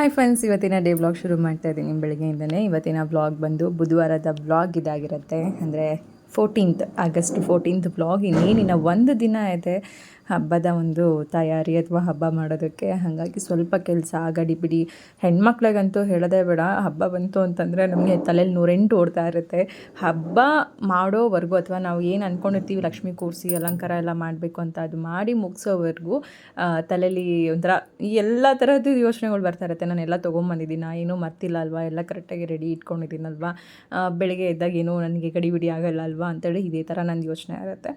Hi friends ಇವತ್ತಿನ day blog ಶುರು ಮಾಡ್ತಾ ಇದ್ದೀನಿ ಬೆಳಗ್ಗೆಯಿಂದನೇ. ಇವತ್ತಿನ ಬ್ಲಾಗ್ ಬಂದು ಬುಧವಾರದ ಬ್ಲಾಗ್ ಇದಾಗಿರುತ್ತೆ. ಅಂದರೆ ಫೋರ್ಟೀನ್ತ್ ಆಗಸ್ಟ್ ಫೋರ್ಟೀನ್ತ್ ಬ್ಲಾಗ್ ಇನ್ನೇನಿನ ಒಂದು ದಿನ ಇದೆ. ಹಬ್ಬದ ಒಂದು ತಯಾರಿ ಅಥವಾ ಹಬ್ಬ ಮಾಡೋದಕ್ಕೆ. ಹಾಗಾಗಿ ಸ್ವಲ್ಪ ಕೆಲಸ ಗಡಿಬಿಡಿ ಹೆಣ್ಮಕ್ಳಿಗಂತೂ ಹೇಳೋದೇ ಬೇಡ. ಹಬ್ಬ ಬಂತು ಅಂತಂದರೆ ನಮಗೆ ತಲೆಯಲ್ಲಿ ನೂರೆಂಟು ಓಡ್ತಾ ಇರುತ್ತೆ. ಹಬ್ಬ ಮಾಡೋವರೆಗೂ ಅಥವಾ ನಾವು ಏನು ಅಂದ್ಕೊಂಡಿರ್ತೀವಿ ಲಕ್ಷ್ಮಿ ಕೂರಿಸಿ, ಅಲಂಕಾರ ಎಲ್ಲ ಮಾಡಬೇಕು ಅಂತ ಅದು ಮಾಡಿ ಮುಗಿಸೋವರೆಗೂ ತಲೆಯಲ್ಲಿ ಒಂಥರ ಈ ಎಲ್ಲ ಥರದ್ದು ಯೋಚನೆಗಳು ಬರ್ತಾ ಇರುತ್ತೆ. ನಾನು ಎಲ್ಲ ತೊಗೊಂಬಂದಿದ್ದೀನ? ಏನೂ ಮರ್ತಿಲ್ಲ ಅಲ್ವಾ? ಎಲ್ಲ ಕರೆಕ್ಟಾಗಿ ರೆಡಿ ಇಟ್ಕೊಂಡಿದ್ದೀನಲ್ವಾ? ಬೆಳಗ್ಗೆ ಎದ್ದಾಗ ಏನೂ ನನಗೆ ಗಡಿಬಿಡಿ ಆಗಲ್ಲ ಅಲ್ವಾ? ಅಂತೇಳಿ ಇದೇ ಥರ ನಂದು ಯೋಚನೆ ಇರುತ್ತೆ.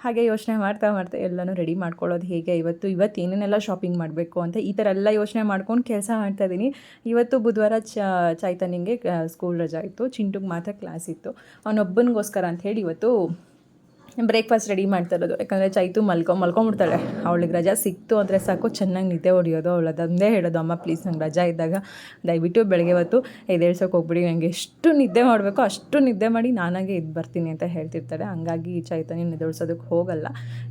ಹಾಗೆ ಯೋಚನೆ ಮಾಡ್ತಾ ಮಾಡ್ತಾ ಎಲ್ಲನೂ ರೆಡಿ ಮಾಡ್ಕೊಳ್ಳೋದು ಹೇಗೆ? ಇವತ್ತು ಇವತ್ತು ಏನೇನೆಲ್ಲ ಶಾಪಿಂಗ್ ಮಾಡಬೇಕು ಅಂತ ಈ ಥರ ಎಲ್ಲ ಯೋಚನೆ ಮಾಡ್ಕೊಂಡು ಕೆಲಸ ಮಾಡ್ತಾಯಿದ್ದೀನಿ ಇವತ್ತು ಬುಧವಾರ ಚ, ಚೈತನ್ಯಂಗೆ ಸ್ಕೂಲ್ ರಜಾ ಇತ್ತು. ಚಿಂಟುಗೆ ಮಾತ್ರ ಕ್ಲಾಸ್ ಇತ್ತು. ಅವನೊಬ್ಬನಿಗೋಸ್ಕರ ಅಂತ ಹೇಳಿ ಇವತ್ತು ಬ್ರೇಕ್ಫಾಸ್ಟ್ ರೆಡಿ ಮಾಡ್ತಾ ಇರೋದು. ಯಾಕಂದರೆ ಚೈತು ಮಲ್ಕೊ ಮಲ್ಕೊಂಬಿಡ್ತಾಳೆ ಅವಳಿಗೆ ರಜಾ ಸಿಕ್ತು ಅಂದರೆ ಸಾಕು, ಚೆನ್ನಾಗಿ ನಿದ್ದೆ ಹೊಡಿಯೋದು, ಅವಳು ಹೇಳೋದು. ಅಮ್ಮ ಪ್ಲೀಸ್ ನಂಗೆ ರಜಾ ಇದ್ದಾಗ ದಯವಿಟ್ಟು ಬೆಳಗ್ಗೆ ಹೊತ್ತು ಎದ್ದೇಳ್ಸೋಕೆ ಹೋಗ್ಬಿಡಿ. ನನಗೆ ಎಷ್ಟು ನಿದ್ದೆ ಮಾಡಬೇಕೋ ಅಷ್ಟು ನಿದ್ದೆ ಮಾಡಿ ನಾನಾಗೆ ಇದು ಬರ್ತೀನಿ ಅಂತ ಹೇಳ್ತಿರ್ತಾರೆ. ಹಂಗಾಗಿ ಚೈತನ್ಯ ಎದ್ದೇಳ್ಸೋದಕ್ಕೆ ಹೋಗಲ್ಲ.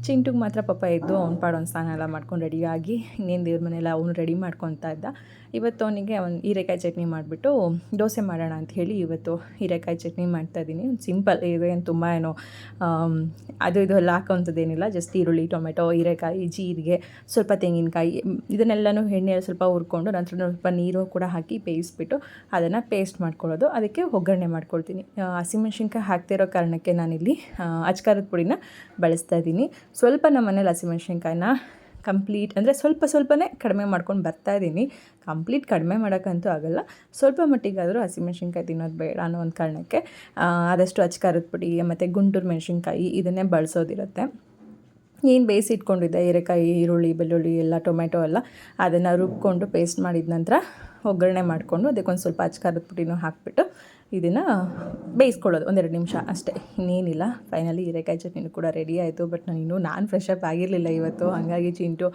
ಚಿಂಟುಗೆ ಮಾತ್ರ ಪಾಪ ಎದ್ದು ಅವ್ನು ಪಾಡೋ ಒಂದು ಸ್ನಾನ ಎಲ್ಲ ಮಾಡ್ಕೊಂಡು ರೆಡಿಯಾಗಿ ಇನ್ನೇನು ದೇವ್ರ ಮನೆಯಲ್ಲ ಅವನು ರೆಡಿ ಮಾಡ್ಕೊತಾ ಇದ್ದ. ಇವತ್ತು ಅವನಿಗೆ ಒಂದು ಹೀರೆಕಾಯಿ ಚಟ್ನಿ ಮಾಡಿಬಿಟ್ಟು ದೋಸೆ ಮಾಡೋಣ ಅಂತ ಹೇಳಿ ಇವತ್ತು ಹೀರೆಕಾಯಿ ಚಟ್ನಿ ಮಾಡ್ತಾಯಿದ್ದೀನಿ ಸಿಂಪಲ್ ಇದೇನು ತುಂಬ ಏನೋ ಅದು ಇದು ಎಲ್ಲ ಹಾಕೋಂಥದ್ದೇನಿಲ್ಲ ಜಸ್ಟ್ ಈರುಳ್ಳಿ, ಟೊಮೆಟೊ, ಹೀರೆಕಾಯಿ, ಜೀರಿಗೆ, ಸ್ವಲ್ಪ ತೆಂಗಿನಕಾಯಿ ಇದನ್ನೆಲ್ಲನೂ ಎಣ್ಣೆಯಲ್ಲಿ ಸ್ವಲ್ಪ ಹುರ್ಕೊಂಡು ನಂತರ ಸ್ವಲ್ಪ ನೀರು ಕೂಡ ಹಾಕಿ ಬೇಯಿಸ್ಬಿಟ್ಟು ಅದನ್ನು ಪೇಸ್ಟ್ ಮಾಡ್ಕೊಳ್ಳೋದು. ಅದಕ್ಕೆ ಒಗ್ಗರಣೆ ಮಾಡ್ಕೊಳ್ತೀನಿ. ಹಸಿಮೆಣ್ಸಿನ್ಕಾಯಿ ಹಾಕ್ತಿರೋ ಕಾರಣಕ್ಕೆ ನಾನಿಲ್ಲಿ ಅಚ್ಕಾರದ ಪುಡಿನ ಬಳಸ್ತಾ ಇದ್ದೀನಿ. ಸ್ವಲ್ಪ ನಮ್ಮ ಮನೇಲಿ ಹಸಿಮೆಣ್ಸಿನ್ಕಾಯಿನ ಕಂಪ್ಲೀಟ್ ಅಂದರೆ ಸ್ವಲ್ಪ ಸ್ವಲ್ಪನೇ ಕಡಿಮೆ ಮಾಡ್ಕೊಂಡು ಬರ್ತಾ ಇದ್ದೀನಿ. ಕಂಪ್ಲೀಟ್ ಕಡಿಮೆ ಮಾಡೋಕ್ಕಂತೂ ಆಗಲ್ಲ. ಸ್ವಲ್ಪ ಮಟ್ಟಿಗಾದರೂ ಹಸಿಮೆಣ್ಸಿನ್ಕಾಯಿ ತಿನ್ನೋದು ಬೇಡ ಅನ್ನೋ ಒಂದು ಕಾರಣಕ್ಕೆ ಆದಷ್ಟು ಅಚ್ಕಾರದ ಪುಡಿ, ಮತ್ತು ಗುಂಟೂರು ಮೆಣಸಿನ್ಕಾಯಿ ಇದನ್ನೇ ಬಳಸೋದಿರುತ್ತೆ. ಏನು ಬೇಯಿಸಿ ಇಟ್ಕೊಂಡಿದ್ದೆ? ಹೀರೆಕಾಯಿ ಈರುಳ್ಳಿ, ಬೆಳ್ಳುಳ್ಳಿ, ಎಲ್ಲ ಟೊಮೆಟೊ ಎಲ್ಲ ಅದನ್ನು ರುಬ್ಕೊಂಡು ಪೇಸ್ಟ್ ಮಾಡಿದ ನಂತರ ಒಗ್ಗರಣೆ ಮಾಡಿಕೊಂಡು ಅದಕ್ಕೊಂದು ಸ್ವಲ್ಪ ಅಚ್ಕಾರದ ಪುಡಿನೂ ಹಾಕಿಬಿಟ್ಟು ಇದನ್ನು ಬೇಯಿಸ್ಕೊಳ್ಳೋದು, ಒಂದೆರಡು ನಿಮಿಷ ಅಷ್ಟೇ. ಇನ್ನೇನಿಲ್ಲ. ಫೈನಲಿ ಹೀರೆಕಾಯಿ ಚಟ್ನಿನೂ ಕೂಡ ರೆಡಿ ಆಯಿತು ಬಟ್ ನಾನು ಇನ್ನೂ ನಾನು ಫ್ರೆಶ್ ಅಪ್ ಆಗಿರಲಿಲ್ಲ ಇವತ್ತು. ಹಾಗಾಗಿ ಚಿಂಟು,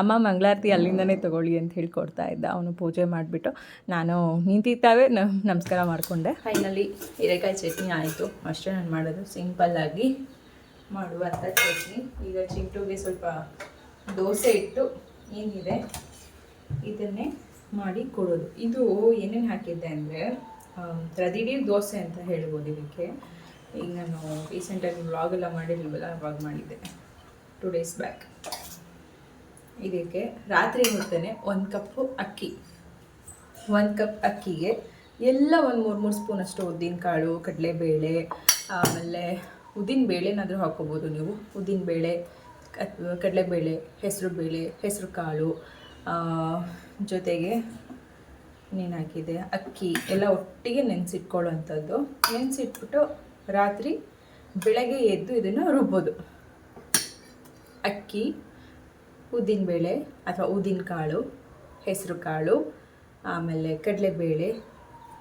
ಅಮ್ಮ, ಮಂಗಳಾರತಿ ಅಲ್ಲಿಂದನೇ ತೊಗೊಳ್ಳಿ ಅಂತ ಹೇಳ್ಕೊಡ್ತಾ ಇದ್ದ. ಅವನು ಪೂಜೆ ಮಾಡಿಬಿಟ್ಟು ನಾನು ನಿಂತಿದ್ದಾವೆ ನಮಸ್ಕಾರ ಮಾಡಿಕೊಂಡೆ. ಫೈನಲಿ ಹೀರೆಕಾಯಿ ಚಟ್ನಿ ಆಯಿತು. ಅಷ್ಟೇ ನಾನು ಮಾಡೋದು. ಸಿಂಪಲ್ಲಾಗಿ ಮಾಡುವಂಥ ಚಟ್ನಿ. ಈಗ ಚಿಂಟುಗೆ ಸ್ವಲ್ಪ ದೋಸೆ ಇಟ್ಟು ಏನಿದೆ, ಇದನ್ನೇ ಮಾಡಿ ಕೊಡೋದು. ಇದು ಏನೇನು ಹಾಕಿದ್ದೆ ಅಂದರೆ ಪ್ರತಿದಿನ ದೋಸೆ ಅಂತ ಹೇಳ್ಬೋದು ಇದಕ್ಕೆ. ಈಗ ನಾನು ರೀಸೆಂಟಾಗಿ ವ್ಲಾಗೆಲ್ಲ ಮಾಡಿರಲಿಲ್ವಲ್ಲ ಅವಾಗ ಮಾಡಿದ್ದೆ. ಟು ಡೇಸ್ ಬ್ಯಾಕ್ ಇದಕ್ಕೆ ರಾತ್ರಿ ಹೊತ್ತೇ ಒಂದು ಕಪ್ಪು ಅಕ್ಕಿ. ಒಂದು ಕಪ್ ಅಕ್ಕಿಗೆ ಎಲ್ಲ ಒಂದು ಮೂರು ಮೂರು ಸ್ಪೂನ್ ಸ್ಪೂನಷ್ಟು ಉದ್ದಿನಕಾಳು ಕಡಲೆಬೇಳೆ, ಆಮೇಲೆ ಉದ್ದಿನ ಬೇಳೆನಾದರೂ ಹಾಕ್ಕೋಬೋದು ನೀವು. ಉದ್ದಿನ ಬೇಳೆ ಕಡಲೆಬೇಳೆ, ಹೆಸರು ಬೇಳೆ, ಹೆಸರು ಕಾಳು ಜೊತೆಗೆ ಇನ್ನೇನು ಅಕ್ಕಿ ಎಲ್ಲ ಒಟ್ಟಿಗೆ ನೆನೆಸಿಟ್ಕೊಳ್ಳೋವಂಥದ್ದು. ನೆನೆಸಿಟ್ಬಿಟ್ಟು ರಾತ್ರಿ ಬೆಳಗ್ಗೆ ಎದ್ದು ಇದನ್ನು ರುಬ್ಬೋದು. ಅಕ್ಕಿ ಉದ್ದಿನ ಬೇಳೆ ಅಥವಾ ಉದ್ದಿನ ಕಾಳು ಹೆಸರು ಕಾಳು ಆಮೇಲೆ ಕಡಲೆಬೇಳೆ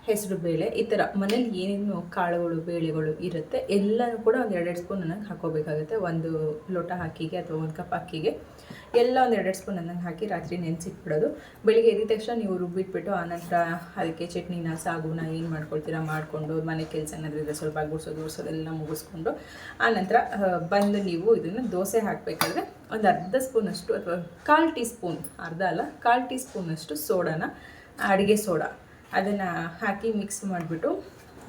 ಹೆಸರು ಬೇಳೆ ಈ ಥರ ಮನೇಲಿ ಏನೇನು ಕಾಳುಗಳು, ಬೇಳೆಗಳು ಇರುತ್ತೆ ಎಲ್ಲನೂ ಕೂಡ ಒಂದು ಎರಡೆರಡು ಸ್ಪೂನ್ ನನಗೆ ಹಾಕೋಬೇಕಾಗುತ್ತೆ ಒಂದು ಲೋಟ ಅಕ್ಕಿಗೆ ಅಥವಾ ಒಂದು ಕಪ್ ಅಕ್ಕಿಗೆ. ಎಲ್ಲ ಒಂದು ಎರಡೆರಡು ಸ್ಪೂನ್ ಅನ್ನ ಹಾಕಿ ರಾತ್ರಿ ನೆನೆಸಿಟ್ಬಿಡೋದು. ಬೆಳಿಗ್ಗೆ ಎದ್ದ ತಕ್ಷಣ ನೀವು ರುಬ್ಬಿಟ್ಬಿಟ್ಟು ಆನಂತರ ಅದಕ್ಕೆ ಚಟ್ನಿನ, ಸಾಗುನ ಏನು ಮಾಡ್ಕೊಳ್ತೀರಾ ಮಾಡಿಕೊಂಡು ಮನೆ ಕೆಲಸ ಏನಾದರೂ ಸ್ವಲ್ಪ ಗುಡಿಸೋದು ಗುಡಿಸೋದೆಲ್ಲ ಮುಗಿಸ್ಕೊಂಡು ಆನಂತರ ಬಂದು ನೀವು ಇದನ್ನು ದೋಸೆ ಹಾಕಬೇಕಾದ್ರೆ ಒಂದು ಅರ್ಧ ಸ್ಪೂನಷ್ಟು ಅಥವಾ ಕಾಲು ಟೀ ಸ್ಪೂನ್, ಅರ್ಧ ಅಲ್ಲ, ಕಾಲು ಟೀ ಸ್ಪೂನಷ್ಟು ಸೋಡಾನ, ಅಡುಗೆ ಸೋಡಾ ಅದನ್ನು ಹಾಕಿ ಮಿಕ್ಸ್ ಮಾಡಿಬಿಟ್ಟು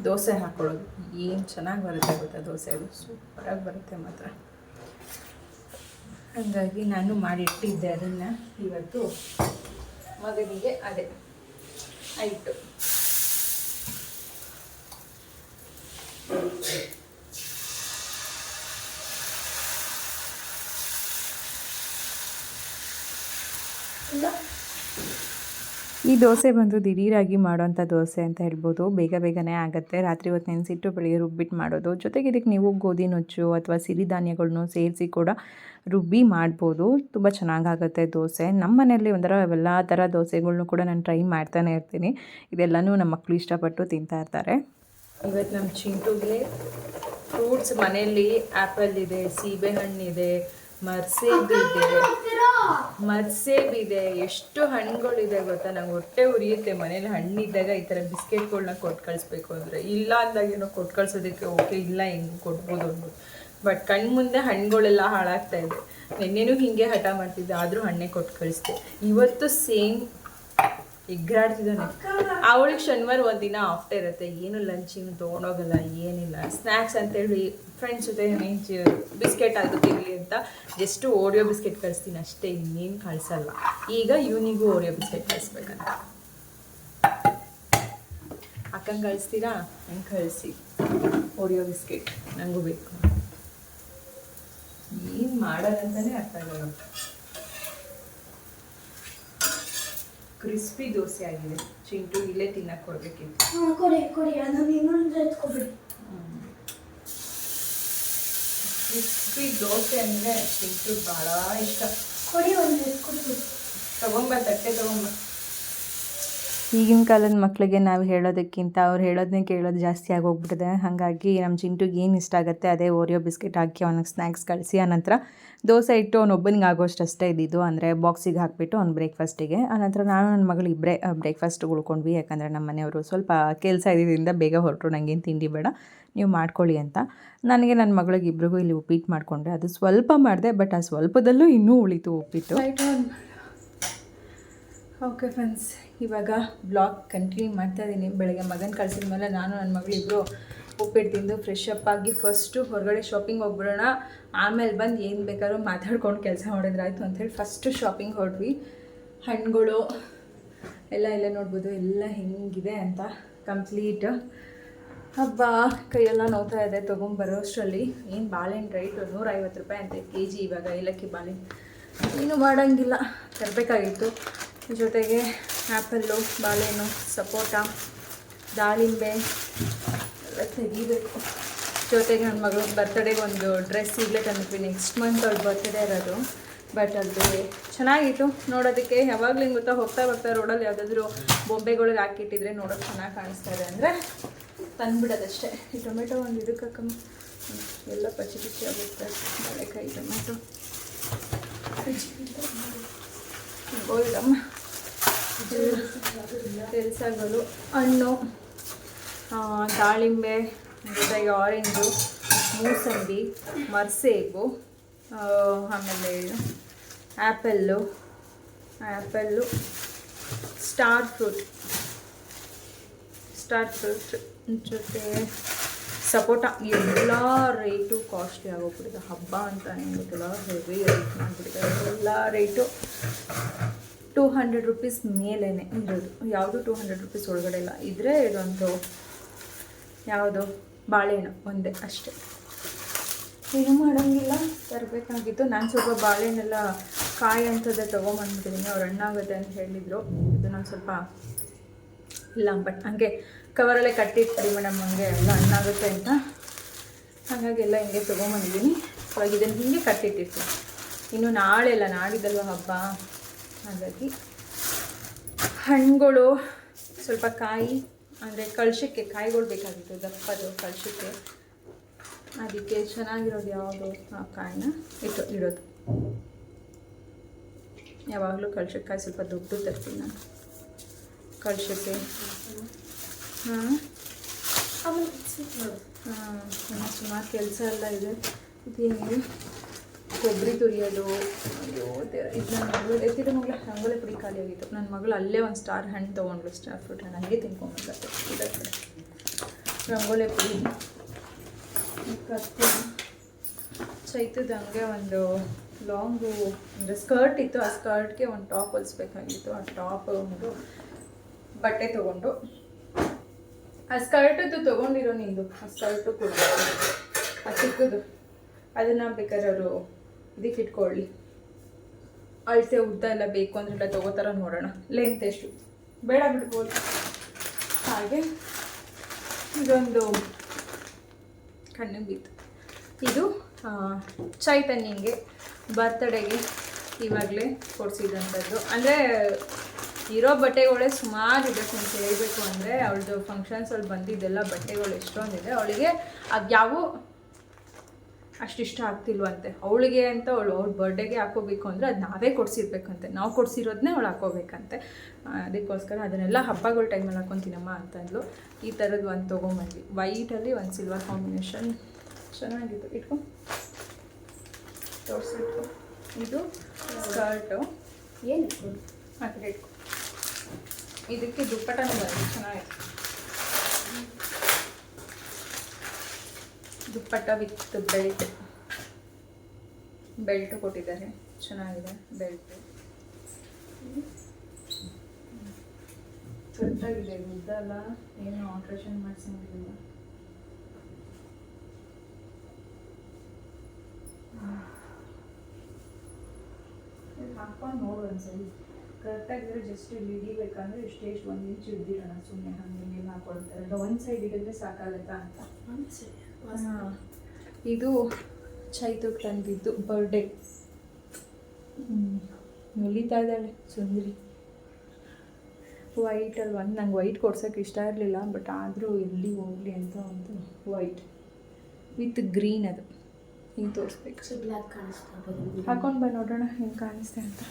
ದೋಸೆ ಹಾಕ್ಕೊಳ್ಳೋದು ಏನು ಚೆನ್ನಾಗಿ ಬರುತ್ತೆ ಗೊತ್ತಾ ದೋಸೆ ಅದು? ಸೂಪರಾಗಿ ಬರುತ್ತೆ ಮಾತ್ರ. ಹಾಗಾಗಿ ನಾನು ಮಾಡಿಟ್ಟಿದ್ದೆ ಅದನ್ನು. ಇವತ್ತು ಮಗನಿಗೆ ಅದೇ. ಆಯಿತು. ಈ ದೋಸೆ ಬಂದು ದಿಢೀರಾಗಿ ಮಾಡೋಂಥ ದೋಸೆ ಅಂತ ಹೇಳ್ಬೋದು. ಬೇಗ ಬೇಗನೆ ಆಗುತ್ತೆ. ರಾತ್ರಿ ಹೊತ್ತು ನೆನೆಸಿಟ್ಟು ಬೆಳಿಗ್ಗೆ ರುಬ್ಬಿಟ್ಟು ಮಾಡೋದು. ಜೊತೆಗೆ ಇದಕ್ಕೆ ನೀವು ಗೋಧಿ ನುಚ್ಚು ಅಥವಾ ಸಿರಿಧಾನ್ಯಗಳನ್ನು ಸೇರಿಸಿ ಕೂಡ ರುಬ್ಬಿ ಮಾಡ್ಬೋದು. ತುಂಬ ಚೆನ್ನಾಗಾಗುತ್ತೆ ದೋಸೆ. ನಮ್ಮ ಮನೆಯಲ್ಲಿ ಒಂಥರ ಎಲ್ಲ ಥರ ದೋಸೆಗಳ್ನು ಕೂಡ ನಾನು ಟ್ರೈ ಮಾಡ್ತಾನೆ ಇರ್ತೀನಿ. ಇದೆಲ್ಲನೂ ನಮ್ಮ ಮಕ್ಕಳು ಇಷ್ಟಪಟ್ಟು ತಿಂತಾ ಇರ್ತಾರೆ. ಇವತ್ತು ನಮ್ಮ ಚಿಂಟುಗೆ ಫ್ರೂಟ್ಸ್ ಮನೆಯಲ್ಲಿ ಆ್ಯಪಲ್ ಇದೆ ಸೀಬೆಹಣ್ಣಿದೆ ಮರ್ಸೇಬಿದೆ ಮರ್ಸೇಬಿದೆ ಎಷ್ಟು ಹಣ್ಣುಗಳಿದೆ ಗೊತ್ತಾ? ನಂಗೆ ಹೊಟ್ಟೆ ಉರಿಯುತ್ತೆ ಮನೇಲಿ. ಹಣ್ಣಿದ್ದಾಗ ಈ ಥರ ಬಿಸ್ಕೆಟ್ಗಳನ್ನ ಕೊಟ್ಟು ಕಳಿಸ್ಬೇಕು ಅಂದರೆ. ಇಲ್ಲ ಅಂದಾಗ ಏನೋ ಕೊಟ್ಟು ಕಳ್ಸೋದಕ್ಕೆ ಓಕೆ, ಇಲ್ಲ ಹೆಂಗೆ ಕೊಡ್ಬೋದು ಅಂದ್ಬಿಟ್ಟು. ಬಟ್ ಕಣ್ಣು ಮುಂದೆ ಹಣ್ಣುಗಳೆಲ್ಲ ಹಾಳಾಗ್ತಾ ಇದೆ. ನಿನ್ನೆನೂ ಹಿಂಗೆ ಹಠ ಮಾಡ್ತಿದ್ದೆ, ಆದರೂ ಹಣ್ಣೆ ಕೊಟ್ಟು ಕಳಿಸ್ದೆ. ಇವತ್ತು ಸೇಮ್ ಎಗ್ರಾಡ್ತಿದ್ದಾನೆ ಅವಳಿಗೆ ಶನಿವಾರ ಒಂದಿನ ಆಫ್ಟರ್ ಇರುತ್ತೆ. ಏನು ಲಂಚಿನ ತೊಗೊಂಡೋಗಲ್ಲ ಏನಿಲ್ಲ. ಸ್ನ್ಯಾಕ್ಸ್ ಅಂತೇಳಿ ಫ್ರೆಂಡ್ಸ್ ಜೊತೆ ಬಿಸ್ಕೆಟ್ ಅದು ಅಂತ ಜಸ್ಟ್ ಓರಿಯೋ ಬಿಸ್ಕೆಟ್ ಕಳಿಸ್ತೀನಿ. ಅಷ್ಟೇ ಇನ್ನೇನು ಕಳಿಸಲ್ಲ. ಈಗ ಇವನಿಗೂ ಓರಿಯೋ ಬಿಸ್ಕೆಟ್ ಕಳಿಸ್ಬೇಕಂತ. ಅಕ್ಕಂಗೆ ಕಳಿಸ್ತೀರಾ? ನಂಗೆ ಕಳಿಸಿ. ಓರಿಯೋ ಬಿಸ್ಕೆಟ್ ನನಗೂ ಬೇಕು. ಏನು ಮಾಡೋದಂತಲೇ ಅರ್ಥ ಆಗಲ್ಲ. ಕ್ರಿಸ್ಪಿ ದೋಸೆ ಆಗಿದೆ. ಚಿಂಟು ಇಲ್ಲೇ ತಿನ್ನಕ್ಕೆ ಕೊಡ್ಬೇಕಿತ್ತು ಹಾ, ಕೊಡಿ ಕೊಡಿ ಅದನ್ನ ಇನ್ನೊಂದು ಎತ್ಕೊಬಿಡಿ. ಕ್ರಿಸ್ಪಿ ದೋಸೆ ಅಂದರೆ ಚಿಂಟು ಭಾಳ ಇಷ್ಟ. ಕೊಡಿ ಒಂದು ಎತ್ಕೊಬಿಡಿ. ತಗೊಂಬ ತಟ್ಟೆ ತಗೊಂಬ. ಈಗಿನ ಕಾಲದ ಮಕ್ಕಳಿಗೆ ನಾವು ಹೇಳೋದಕ್ಕಿಂತ ಅವ್ರು ಹೇಳೋದನ್ನೇ ಕೇಳೋದು ಜಾಸ್ತಿ ಆಗೋಗ್ಬಿಟ್ಟಿದೆ. ಹಾಗಾಗಿ ನಮ್ಮ ಚಿಂಟುಗೆ ಏನು ಇಷ್ಟ ಆಗುತ್ತೆ ಅದೇ ಓರಿಯೋ ಬಿಸ್ಕೆಟ್ ಹಾಕಿ ಅವನಿಗೆ ಸ್ನ್ಯಾಕ್ಸ್ ಕಳಿಸಿ, ಆನಂತರ ದೋಸೆ ಇಟ್ಟು ಅವನೊಬ್ಬನಿಗೆ ಆಗೋಷ್ಟು ಅಷ್ಟೇ ಇದ್ದಿದ್ದು ಅಂದರೆ ಬಾಕ್ಸಿಗೆ ಹಾಕಿಬಿಟ್ಟು ಅವ್ನು ಬ್ರೇಕ್ಫಾಸ್ಟಿಗೆ, ಆನಂತರ ನಾನು ನನ್ನ ಮಗಳು ಇಬ್ಬರೇ ಬ್ರೇಕ್ಫಾಸ್ಟ್ ಉಳ್ಕೊಂಡ್ವಿ. ಯಾಕಂದರೆ ನಮ್ಮ ಮನೆಯವರು ಸ್ವಲ್ಪ ಕೆಲಸ ಇದ್ದಿದ್ದರಿಂದ ಬೇಗ ಹೊರಟರು ನನಗೇನು ತಿಂಡಿ ಬೇಡ, ನೀವು ಮಾಡ್ಕೊಳ್ಳಿ ಅಂತ. ನನಗೆ ನನ್ನ ಮಗಳಿಗೆ ಇಬ್ರಿಗೂ ಇಲ್ಲಿ ಉಪ್ಪಿಟ್ಟು ಮಾಡಿಕೊಂಡ್ರೆ ಅದು ಸ್ವಲ್ಪ ಮಾಡಿದೆ, ಬಟ್ ಆ ಸ್ವಲ್ಪದಲ್ಲೂ ಇನ್ನೂ ಉಳಿತು ಉಪ್ಪಿಟ್ಟು. ಓಕೆ ಫ್ರೆಂಡ್ಸ್ ಇವಾಗ ಬ್ಲಾಗ್ ಕಂಟಿನ್ಯೂ ಮಾಡ್ತಾ ಇದ್ದೀನಿ. ಬೆಳಗ್ಗೆ ಮಗನ ಕಳ್ಸಿದ ಮೇಲೆ ನಾನು ನನ್ನ ಮಗಳಿಬ್ಬರು ಉಪ್ಪಿಟ್ಟು ತಿಂದು ಫ್ರೆಶ್ ಅಪ್ ಆಗಿ ಫಸ್ಟು ಹೊರಗಡೆ ಶಾಪಿಂಗ್ ಹೋಗ್ಬಿಡೋಣ. ಆಮೇಲೆ ಬಂದು ಏನು ಬೇಕಾದ್ರೂ ಮಾತಾಡ್ಕೊಂಡು ಕೆಲಸ ಮಾಡಿದ್ರಾಯ್ತು ಅಂಥೇಳಿ ಫಸ್ಟು ಶಾಪಿಂಗ್ ಹೊರಡ್ವಿ ಹಣ್ಣುಗಳು ಎಲ್ಲ ಎಲ್ಲ ನೋಡ್ಬೋದು. ಎಲ್ಲ ಹೆಂಗಿದೆ ಅಂತ ಕಂಪ್ಲೀಟ್ ಹಬ್ಬ, ಕೈಯೆಲ್ಲ ನೋವ್ತಾ ಇದೆ ತೊಗೊಂಬರೋ ಅಷ್ಟರಲ್ಲಿ. ಏನು ಬಾಳೆಹಣ್ಣು ರೈಟು ನೂರೈವತ್ತು ರೂಪಾಯಿ ಅಂತೆ. ಕೆ ಜಿ ಇವಾಗ ಏಲಕ್ಕಿ ಬಾಳೆಹಣ್ಣು ಏನು ಮಾಡೋಂಗಿಲ್ಲ. ತರಬೇಕಾಗಿತ್ತು. ಜೊತೆಗೆ ಆ್ಯಪಲ್ಲು, ಬಾಳೆಹಣ್ಣು, ಸಪೋಟ, ದಾಳಿಂಬೆ ಎಲ್ಲ ತೆಗಿಬೇಕು ಜೊತೆಗೆ ನನ್ನ ಮಗಳ ಬರ್ತಡೇಗೆ ಒಂದು ಡ್ರೆಸ್ ಈಗಲೇ ತಂದ್ವಿ ನೆಕ್ಸ್ಟ್ ಮಂತ್ ಅವ್ಳ ಬರ್ತ್ಡೇ ಇರೋದು. ಬಟ್ ಅದು ಚೆನ್ನಾಗಿತ್ತು. ನೋಡೋದಕ್ಕೆ ಯಾವಾಗಲೂ ಗೊತ್ತಾ, ಹೋಗ್ತಾ ಬರ್ತಾ ರೋಡಲ್ಲಿ ಯಾವುದಾದ್ರೂ ಬೊಂಬೆಗಳಿಗೆ ಹಾಕಿಟ್ಟಿದ್ರೆ ನೋಡೋಕೆ ಚೆನ್ನಾಗಿ ಕಾಣಿಸ್ತಾ ಇದೆ ಅಂದರೆ ತಂದುಬಿಡೋದಷ್ಟೆ. ಈ ಟೊಮೆಟೊ ಒಂದು ಇದಕ್ಕೆ ಕಮ್ಮಿ ಎಲ್ಲ ಪಚ್ಚಿ ಪಚ್ಚಿ ಆಗುತ್ತೆ. ಬಾಳೆಕಾಯಿ, ಟೊಮೆಟೊ. ಗೋಲ್ಡಮ್ಮ ಕೆಲಸಗಳು, ಹಣ್ಣು ದಾಳಿಂಬೆ ಜೊತೆಗೆ ಆರೆಂಜು ಮೂಸಂಬಿ ಮರ್ಸೇಬು ಆಮೇಲೆ apple apple, star fruit star fruit ಜೊತೆ ಸಪೋಟ, ಎಲ್ಲ ರೇಟು ಕಾಸ್ಟ್ಲಿ ಆಗೋಗ್ಬಿಟ್ಟಿದೆ. ಹಬ್ಬ ಅಂತ ಗೊತ್ತಿಲ್ಲ ಹೆವಿ ರೇಟ್ ಮಾಡಿಬಿಟ್ಟಿದೆ. ಎಲ್ಲ ರೇಟು ಟೂ ಹಂಡ್ರೆಡ್ ರುಪೀಸ್ ಮೇಲೇ ಇರೋದು ಯಾವುದು ಟೂ ಹಂಡ್ರೆಡ್ ರುಪೀಸ್ ಒಳಗಡೆ ಇಲ್ಲ. ಇದ್ರೆ ಇದೊಂದು ಯಾವುದು? ಬಾಳೆಹಣ್ಣು ಒಂದೇ ಅಷ್ಟೇ. ಏನು ಮಾಡೋಂಗಿಲ್ಲ. ತರಬೇಕಾಗಿತ್ತು. ನಾನು ಸ್ವಲ್ಪ ಬಾಳೆಹಣ್ಣೆಲ್ಲ ಕಾಯಿ ಅಂಥದ್ದೇ ತೊಗೊಂಬಂದ್ಬಿಟ್ಟಿದ್ದೀನಿ ಅವ್ರು ಹಣ್ಣಾಗುತ್ತೆ ಅಂತ ಹೇಳಿದರು. ಇದು ನಾನು ಸ್ವಲ್ಪ ಇಲ್ಲ ಬಟ್ ಹಂಗೆ ಕವರಲ್ಲೇ ಕಟ್ಟಿರ್ತೀವಿ ಮೇಡಮ್ ಹಂಗೆ ಎಲ್ಲ ಹಣ್ಣಾಗುತ್ತೆ ಅಂತ. ಹಾಗಾಗಿ ಎಲ್ಲ ಹಿಂಗೆ ತೊಗೊಂಬಂದಿದ್ದೀನಿ ಇವಾಗ ಇದನ್ನು ಹಿಂಗೆ ಕಟ್ಟಿಟ್ಟಿರ್ತೀನಿ. ಇನ್ನು ನಾಳೆ ಅಲ್ಲ, ನಾಡಿದ್ದಲ್ವ ಹಬ್ಬ? ಹಾಗಾಗಿ ಹಣ್ಣುಗಳು ಸ್ವಲ್ಪ ಕಾಯಿ ಅಂದರೆ ಕಳಶಕ್ಕೆ ಕಾಯಿಗಳು ಬೇಕಾಗಿತ್ತು ದಪ್ಪದು ಕಳ್ಸಕ್ಕೆ ಅದಕ್ಕೆ ಚೆನ್ನಾಗಿರೋದು ಯಾವುದು? ಆ ಕಾಯಿನ ಇಟ್ಟು ಇಡೋದು. ಯಾವಾಗಲೂ ಕಳ್ಸಕ್ಕಾಯಿ ಸ್ವಲ್ಪ ದೊಡ್ಡದು ತರ್ತೀನಿ ನಾನು. ಕಳ್ಸಕ್ಕೆ ಹಾಂ? ಹಾಂ ಸುಮಾರು ಕೆಲಸ ಎಲ್ಲ ಇದೆ. ಇದೇನಿದೆ ಕೊಬ್ಬರಿ ತುರಿಯೋದು ಇದು ನನ್ನ ಮಗಳು, ಎತ್ತಿದ ಮಗಳು ಹಂಗಲೇ ಪುಡಿ ಖಾಲಿ ಆಗಿತ್ತು. ನನ್ನ ಮಗಳು ಅಲ್ಲೇ ಒಂದು ಸ್ಟಾರ್ ಹಣ್ಣು ತೊಗೊಂಡ್ಳು, ಸ್ಟಾರ್ ಫ್ರೂಟ್ ಹಣ್ಣು, ಹಂಗೆ ಕಡೆ ರಂಗೋಲಿ ಪುಡಿ ಕತ್ತು ಚೈತದ ಹಂಗೆ ಒಂದು ಲಾಂಗು ಅಂದರೆ ಸ್ಕರ್ಟ್ ಇತ್ತು. ಆ ಸ್ಕರ್ಟ್ಗೆ ಒಂದು ಟಾಪ್ ಹೊಲಿಸ್ಬೇಕಾಗಿತ್ತು. ಆ ಟಾಪ್ ಒಂದು ಬಟ್ಟೆ ತೊಗೊಂಡು. ಆ ಸ್ಕರ್ಟದ್ದು ತೊಗೊಂಡಿರೋ ನಿಂದು ಆ ಸ್ಕರ್ಟು ಕೂಡ. ಆ ಚಿಕ್ಕದು. ಅದನ್ನು ಬೇಕಾದ್ರೆ ಅವರು ಇದಕ್ಕೆ ಇಟ್ಕೊಳ್ಳಿ. ಅಳತೆ ಉದ್ದ ಎಲ್ಲ ಬೇಕು ಅಂದ್ರೆಲ್ಲ ತಗೋತಾರ ನೋಡೋಣ. ಲೆಂತ್ ಎಷ್ಟು? ಬೇಡ ಬಿಡ್ಬೋದು. ಹಾಗೆ ಇದೊಂದು ಕಣ್ಣಿಗೆ ಬಿತ್ತು ಇದು ಚೈತನ್ಯಂಗೆ ಬರ್ತಡೆಗೆ ಇವಾಗಲೇ ಕೊಡಿಸಿದಂಥದ್ದು. ಅಂದರೆ ಇರೋ ಬಟ್ಟೆಗಳೇ ಸುಮಾರು ಇದೆ ಅಂತ ಹೇಳಬೇಕು ಅಂದರೆ, ಅವಳದು ಫಂಕ್ಷನ್ಸಲ್ಲಿ ಬಂದಿದ್ದೆಲ್ಲ ಬಟ್ಟೆಗಳು ಎಷ್ಟೊಂದಿದೆ. ಅವಳಿಗೆ ಅದು ಯಾವ ಅಷ್ಟಿಷ್ಟ ಆಗ್ತಿಲ್ವಂತೆ. ಅವಳಿಗೆ ಅಂತ ಅವಳು ಅವ್ಳ ಬರ್ಡೇಗೆ ಹಾಕೋಬೇಕು ಅಂದರೆ ಅದು ನಾವೇ ಕೊಡಿಸಿರ್ಬೇಕಂತೆ. ನಾವು ಕೊಡಿಸಿರೋದನ್ನೇ ಅವಳು ಹಾಕೋಬೇಕಂತೆ ಅದಕ್ಕೋಸ್ಕರ ಅದನ್ನೆಲ್ಲ ಹಬ್ಬಗಳ ಟೈಮಲ್ಲಿ ಹಾಕೊತೀನಮ್ಮ ಅಂತಂದ್ಲು ಈ ಥರದ್ದು ಒಂದು ತೊಗೊಂಬಂದ್ವಿ. ವೈಟಲ್ಲಿ ಒಂದು ಸಿಲ್ವರ್ ಕಾಂಬಿನೇಷನ್ ಚೆನ್ನಾಗಿತ್ತು. ಇಟ್ಕೊ. ತೋರಿಸಿಟ್ಕೊ ಇದು ಸ್ಕರ್ಟು ಏನು ಇಟ್ಕೊ. ಇದಕ್ಕೆ ದುಪ್ಪಟ್ಟನೂ ಬಂದಿದೆ. ಚೆನ್ನಾಗಿದೆ ದುಪ್ಪಟ್ಟ ವಿತ್ ಬೆಲ್ಟ್. ಬೆಲ್ಟ್ ಕೊಟ್ಟಿದ್ದಾರೆ. ಚೆನ್ನಾಗಿದೆ ಬೆಲ್ಟ್. ಕರೆಕ್ಟಾಗಿದೆ ಉದ್ದಲ್ಲ ಏನು ಆಲ್ಟ್ರೇಷನ್ ಮಾಡಿಸಂಗಿಲ್ಲ ಹಾಕೊಂಡು ನೋಡು ಒಂದ್ಸರಿ ಕರೆಕ್ಟಾಗಿದ್ರೆ ಜಸ್ಟ್ ಇಲ್ಲಿ ಹಿಡಿಬೇಕಂದ್ರೆ ಇಷ್ಟೇ ಇಷ್ಟು ಒಂದು ಇಂಚ್ ಹಿಡ್ದಿರೋಣ ಸುಮ್ಮನೆ ಹಂಗೆ ನೀವು ಹಾಕೊಳ್ತಾರಲ್ಲ ಒಂದು ಸೈಡ್ ಹಿಡಿದ್ರೆ ಸಾಕಾಗತ್ತಾ ಅಂತ. ಹಾ. ಇದು ಚೈತು ತಂದಿದ್ದು ಬರ್ಡೇ ನಲಿತಾ ಇದ್ದಾಳೆ ಸುಂದರಿ. ವೈಟ್ ಅಲ್ಲಿ ಒಂದು ನಂಗೆ ವೈಟ್ ಕೊಡ್ಸೋಕೆ ಇಷ್ಟ ಇರಲಿಲ್ಲ ಬಟ್ ಆದರೂ ಎಲ್ಲಿ ಹೋಗಲಿ ಅಂತ ಒಂದು ವೈಟ್ ವಿತ್ ಗ್ರೀನ್ ಅದು. ಹಿಂಗೆ ತೋರಿಸ್ಬೇಕು. ಬ್ಲ್ಯಾಕ್ ಕಾಣಿಸ್ತಾ ಹಾಕೊಂಡು ಬಂದು ನೋಡೋಣ ಹೆಂಗೆ ಕಾಣಿಸ್ತೆ ಅಂತ.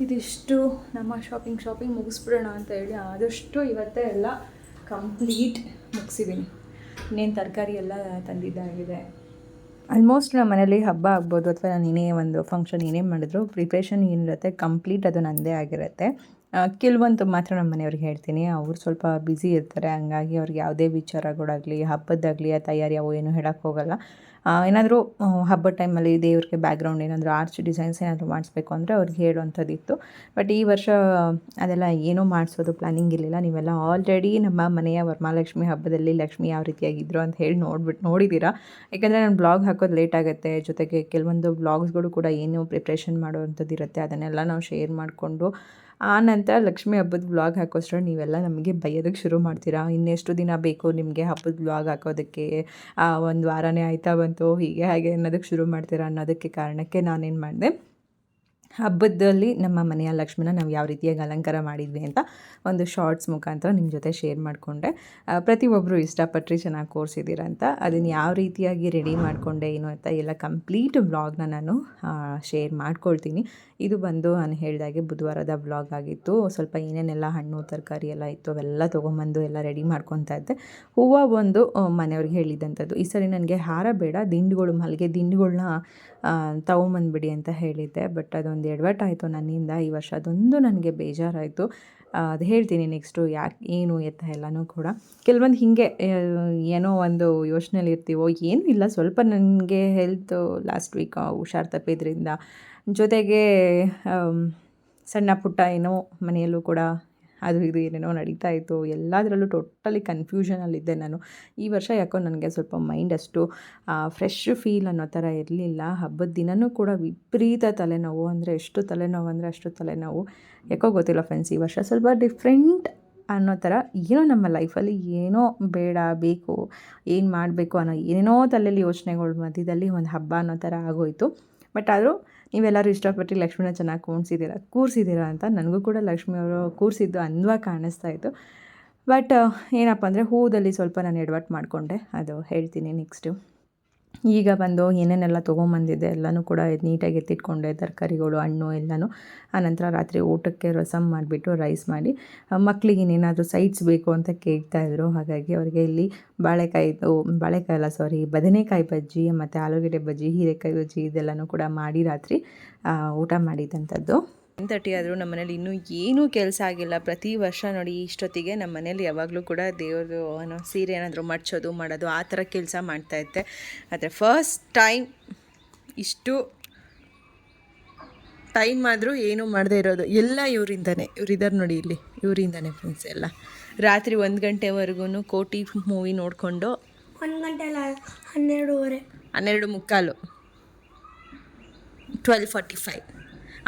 ಇದಿಷ್ಟು ನಮ್ಮ ಶಾಪಿಂಗ್ ಶಾಪಿಂಗ್ ಮುಗಿಸ್ಬಿಡೋಣ ಅಂತ ಹೇಳಿ ಆದಷ್ಟು ಇವತ್ತೇ ಎಲ್ಲ ಕಂಪ್ಲೀಟ್ ಮುಗಿಸಿದ್ದೀನಿ ಇನ್ನೇನು ತರಕಾರಿ ಎಲ್ಲ ತಂದಿದ್ದಾಗಿದೆ. ಆಲ್ಮೋಸ್ಟ್ ನಮ್ಮ ಮನೇಲಿ ಹಬ್ಬ ಆಗ್ಬೋದು ಅಥವಾ ನಾನು ಇನ್ನೇ ಒಂದು ಫಂಕ್ಷನ್ ಏನೇ ಮಾಡಿದ್ರು ಪ್ರಿಪ್ರೇಷನ್ ಏನಿರುತ್ತೆ ಕಂಪ್ಲೀಟ್ ಅದು ನನ್ನದೇ ಆಗಿರುತ್ತೆ. ಕೆಲವೊಂದು ಮಾತ್ರ ನಮ್ಮ ಮನೆಯವ್ರಿಗೆ ಹೇಳ್ತೀನಿ. ಅವರು ಸ್ವಲ್ಪ ಬ್ಯುಸಿ ಇರ್ತಾರೆ, ಹಂಗಾಗಿ ಅವ್ರಿಗೆ ಯಾವುದೇ ವಿಚಾರಗಳಾಗಲಿ ಹಬ್ಬದಾಗಲಿ ಆ ತಯಾರಿ ಅವು ಏನು ಹೇಳೋಕ್ಕೋಗಲ್ಲ ಏನಾದರೂ ಹಬ್ಬದ ಟೈಮಲ್ಲಿ ದೇವ್ರಿಗೆ ಬ್ಯಾಕ್ಗ್ರೌಂಡ್ ಏನಾದರೂ ಆರ್ಚ್ ಡಿಸೈನ್ಸ್ ಏನಾದರೂ ಮಾಡಿಸ್ಬೇಕು ಅಂದರೆ ಅವ್ರಿಗೆ ಹೇಳುವಂಥದ್ದಿತ್ತು ಬಟ್ ಈ ವರ್ಷ ಅದೆಲ್ಲ ಏನೂ ಮಾಡಿಸೋದು ಪ್ಲಾನಿಂಗ್ ಇರಲಿಲ್ಲ. ನೀವೆಲ್ಲ ಆಲ್ರೆಡಿ ನಮ್ಮ ಮನೆಯ ವರಮಹಾಲಕ್ಷ್ಮಿ ಹಬ್ಬದಲ್ಲಿ ಲಕ್ಷ್ಮಿ ಯಾವ ರೀತಿಯಾಗಿದ್ರು ಅಂತ ಹೇಳಿ ನೋಡ್ಬಿಟ್ಟು ನೋಡಿದ್ದೀರಾ ಯಾಕಂದರೆ ನಾನು ಬ್ಲಾಗ್ ಹಾಕೋದು ಲೇಟ್ ಆಗುತ್ತೆ. ಜೊತೆಗೆ ಕೆಲವೊಂದು ಬ್ಲಾಗ್ಸ್ಗಳು ಕೂಡ ಏನು ಪ್ರಿಪ್ರೇಷನ್ ಮಾಡುವಂಥದ್ದು ಇರುತ್ತೆ. ಅದನ್ನೆಲ್ಲ ನಾವು ಶೇರ್ ಮಾಡಿಕೊಂಡು ಆ ನಂತರ ಲಕ್ಷ್ಮಿ ಹಬ್ಬದ ವ್ಲಾಗ್ ಹಾಕೋಷ್ಟ್ರಲ್ಲಿ ನೀವೆಲ್ಲ ನಮಗೆ ಬೈಯೋದಕ್ಕೆ ಶುರು ಮಾಡ್ತೀರಾ? ಇನ್ನೆಷ್ಟು ದಿನ ಬೇಕು ನಿಮಗೆ ಹಬ್ಬದ ವ್ಲಾಗ್ ಹಾಕೋದಕ್ಕೆ? ಒಂದು ವಾರನೇ ಆಯ್ತಾ ಬಂತು? ಹೀಗೆ, ಹಾಗೆ ಅನ್ನೋದಕ್ಕೆ ಶುರು ಮಾಡ್ತೀರಾ ಅನ್ನೋದಕ್ಕೆ ಕಾರಣಕ್ಕೆ ನಾನೇನು ಮಾಡಿದೆ? ಹಬ್ಬದಲ್ಲಿ ನಮ್ಮ ಮನೆಯ ಲಕ್ಷ್ಮಿನ ನಾವು ಯಾವ ರೀತಿಯಾಗಿ ಅಲಂಕಾರ ಮಾಡಿದ್ವಿ ಅಂತ ಒಂದು ಶಾರ್ಟ್ಸ್ ಮುಖಾಂತರ ನಿಮ್ಮ ಜೊತೆ ಶೇರ್ ಮಾಡಿಕೊಂಡೆ. ಪ್ರತಿಯೊಬ್ಬರು ಇಷ್ಟಪಟ್ಟರೆ ಚೆನ್ನಾಗಿ ಕೋರ್ಸಿದ್ದೀರ ಅಂತ. ಅದನ್ನು ಯಾವ ರೀತಿಯಾಗಿ ರೆಡಿ ಮಾಡಿಕೊಂಡೆ, ಏನು ಅಂತ ಎಲ್ಲ ಕಂಪ್ಲೀಟ್ ವ್ಲಾಗ್ನ ನಾನು ಶೇರ್ ಮಾಡ್ಕೊಳ್ತೀನಿ. ಇದು ಬಂದು ನಾನು ಹೇಳಿದಾಗೆ ಬುಧವಾರದ ವ್ಲಾಗ್ ಆಗಿತ್ತು. ಸ್ವಲ್ಪ ಏನೇನೆಲ್ಲ ಹಣ್ಣು, ತರಕಾರಿ ಎಲ್ಲ ಇತ್ತು, ಅವೆಲ್ಲ ತೊಗೊಂಬಂದು ಎಲ್ಲ ರೆಡಿ ಮಾಡ್ಕೊತಾ ಇದ್ದೆ. ಹೂವು ಒಂದು ಮನೆಯವ್ರಿಗೆ ಹೇಳಿದ್ದಂಥದ್ದು ಈ ಸರಿ ನನಗೆ ಹಾರ ಬೇಡ, ದಿಂಡುಗಳು, ಮಲ್ಲಿಗೆ ದಿಂಡುಗಳನ್ನ ತೊಗೊಂಬಂದ್ಬಿಡಿ ಅಂತ ಹೇಳಿದ್ದೆ. ಬಟ್ ಅದೊಂದು ಎಡವಟ್ ಆಯಿತು ನನ್ನಿಂದ. ಈ ವರ್ಷ ಅದೊಂದು ನನಗೆ ಬೇಜಾರಾಯಿತು. ಅದು ಹೇಳ್ತೀನಿ ನೆಕ್ಸ್ಟು ಯಾಕೆ, ಏನು ಎತ್ತ ಎಲ್ಲನೂ ಕೂಡ. ಕೆಲವೊಂದು ಹೀಗೆ ಏನೋ ಒಂದು ಯೋಚನೆಯಲ್ಲಿ ಇರ್ತೀವೋ ಏನೂ ಇಲ್ಲ. ಸ್ವಲ್ಪ ನನಗೆ ಹೆಲ್ತ್ ಲಾಸ್ಟ್ ವೀಕ್ ಹುಷಾರು ತಪ್ಪಿದ್ರಿಂದ ಜೊತೆಗೆ ಸಣ್ಣ ಪುಟ್ಟ ಏನೋ ಮನೆಯಲ್ಲೂ ಕೂಡ ಅದು ಇದು ಏನೇನೋ ನಡೀತಾ ಇತ್ತು. ಎಲ್ಲದರಲ್ಲೂ ಟೋಟಲಿ ಕನ್ಫ್ಯೂಷನಲ್ಲಿದ್ದೆ ನಾನು. ಈ ವರ್ಷ ಯಾಕೋ ನನಗೆ ಸ್ವಲ್ಪ ಮೈಂಡ್ ಅಷ್ಟು ಫ್ರೆಶ್ ಫೀಲ್ ಅನ್ನೋ ಥರ ಇರಲಿಲ್ಲ. ಹಬ್ಬದ ದಿನವೂ ಕೂಡ ವಿಪರೀತ ತಲೆನೋವು ಅಂದರೆ ಎಷ್ಟು ತಲೆನೋವು ಅಂದರೆ ಅಷ್ಟು ತಲೆನೋವು. ಯಾಕೋ ಗೊತ್ತಿಲ್ಲ ಫ್ರೆಂಡ್ಸ್ ಈ ವರ್ಷ ಸ್ವಲ್ಪ ಡಿಫ್ರೆಂಟ್ ಅನ್ನೋ ಥರ ಏನೋ ನಮ್ಮ ಲೈಫಲ್ಲಿ ಏನೋ ಬೇಡ, ಬೇಕು, ಏನು ಮಾಡಬೇಕು ಅನ್ನೋ ಏನೇನೋ ತಲೆಯಲ್ಲಿ ಯೋಚನೆಗಳು ಮಧ್ಯದಲ್ಲಿ ಒಂದು ಹಬ್ಬ ಅನ್ನೋ ಥರ ಆಗೋಯಿತು. ಬಟ್ ಆದರೂ ನೀವೆಲ್ಲರೂ ಇಷ್ಟಪಟ್ಟು ಲಕ್ಷ್ಮಿನ ಚೆನ್ನಾಗಿ ಕೂಣಿಸಿದ್ದೀರಾ ಕೂರಿಸಿದ್ದೀರ ಅಂತ ನನಗೂ ಕೂಡ ಲಕ್ಷ್ಮಿ ಅವರು ಕೂರಿಸಿದ್ದು ಅಂದವಾಗಿ ಕಾಣಿಸ್ತಾ ಇತ್ತು. ಬಟ್ ಏನಪ್ಪ ಅಂದರೆ ಹೂದಲ್ಲಿ ಸ್ವಲ್ಪ ನಾನು ಎಡವಟ್ಟು ಮಾಡಿಕೊಂಡೆ, ಅದು ಹೇಳ್ತೀನಿ ನೆಕ್ಸ್ಟು ಈಗ ಬಂದು ಏನೇನೆಲ್ಲ ತೊಗೊಂಬಂದಿದ್ದೆ ಎಲ್ಲನೂ ಕೂಡ ನೀಟಾಗಿ ಎತ್ತಿಟ್ಕೊಂಡೆ, ತರಕಾರಿಗಳು, ಹಣ್ಣು ಎಲ್ಲನೂ. ಆನಂತರ ರಾತ್ರಿ ಊಟಕ್ಕೆ ರಸಮ್ ಮಾಡಿಬಿಟ್ಟು ರೈಸ್ ಮಾಡಿ ಮಕ್ಕಳಿಗೆ ಇನ್ನೇನಾದರೂ ಸೈಡ್ಸ್ ಬೇಕು ಅಂತ ಕೇಳ್ತಾಯಿದ್ರು ಹಾಗಾಗಿ ಅವರಿಗೆ ಇಲ್ಲಿ ಬಾಳೆಕಾಯಿದು, ಬಾಳೆಕಾಯಿ ಅಲ್ಲ ಸಾರಿ ಬದನೆಕಾಯಿ ಬಜ್ಜಿ ಮತ್ತು ಆಲೂಗಡ್ಡೆ ಬಜ್ಜಿ, ಹೀರೆಕಾಯಿ ಬಜ್ಜಿ ಇದೆಲ್ಲನೂ ಕೂಡ ಮಾಡಿ ರಾತ್ರಿ ಊಟ ಮಾಡಿದಂಥದ್ದು. ಟೆನ್ ತರ್ಟಿ ಆದರೂ ನಮ್ಮ ಮನೇಲಿ ಇನ್ನೂ ಏನೂ ಕೆಲಸ ಆಗಿಲ್ಲ. ಪ್ರತಿ ವರ್ಷ ನೋಡಿ ಇಷ್ಟೊತ್ತಿಗೆ ನಮ್ಮ ಮನೇಲಿ ಯಾವಾಗಲೂ ಕೂಡ ದೇವ್ರದ್ದು ಏನೋ ಸೀರೆ ಏನಾದರೂ ಮಡ್ಚೋದು ಮಾಡೋದು ಆ ಥರ ಕೆಲಸ ಮಾಡ್ತಾ ಇತ್ತೆ ಆದರೆ ಫಸ್ಟ್ ಟೈಮ್ ಇಷ್ಟು ಟೈಮ್ ಆದರೂ ಏನೂ ಮಾಡದೇ ಇರೋದು. ಎಲ್ಲ ಇವರಿಂದನೇ. ಇವರಿದ್ದಾರೆ ನೋಡಿ ಇಲ್ಲಿ. ಇವರಿಂದನೇ ಫ್ರೆಂಡ್ಸ್ ಎಲ್ಲ. ರಾತ್ರಿ ಒಂದು ಗಂಟೆವರೆಗೂ ಕೋಟಿ ಮೂವಿ ನೋಡಿಕೊಂಡು ಒಂದು ಗಂಟೆ ಅಲ್ಲ ಹನ್ನೆರಡೂವರೆ. ಹನ್ನೆರಡು ಮುಕ್ಕಾಲು. ಟ್ವೆಲ್ ಫಾರ್ಟಿ ಫೈವ್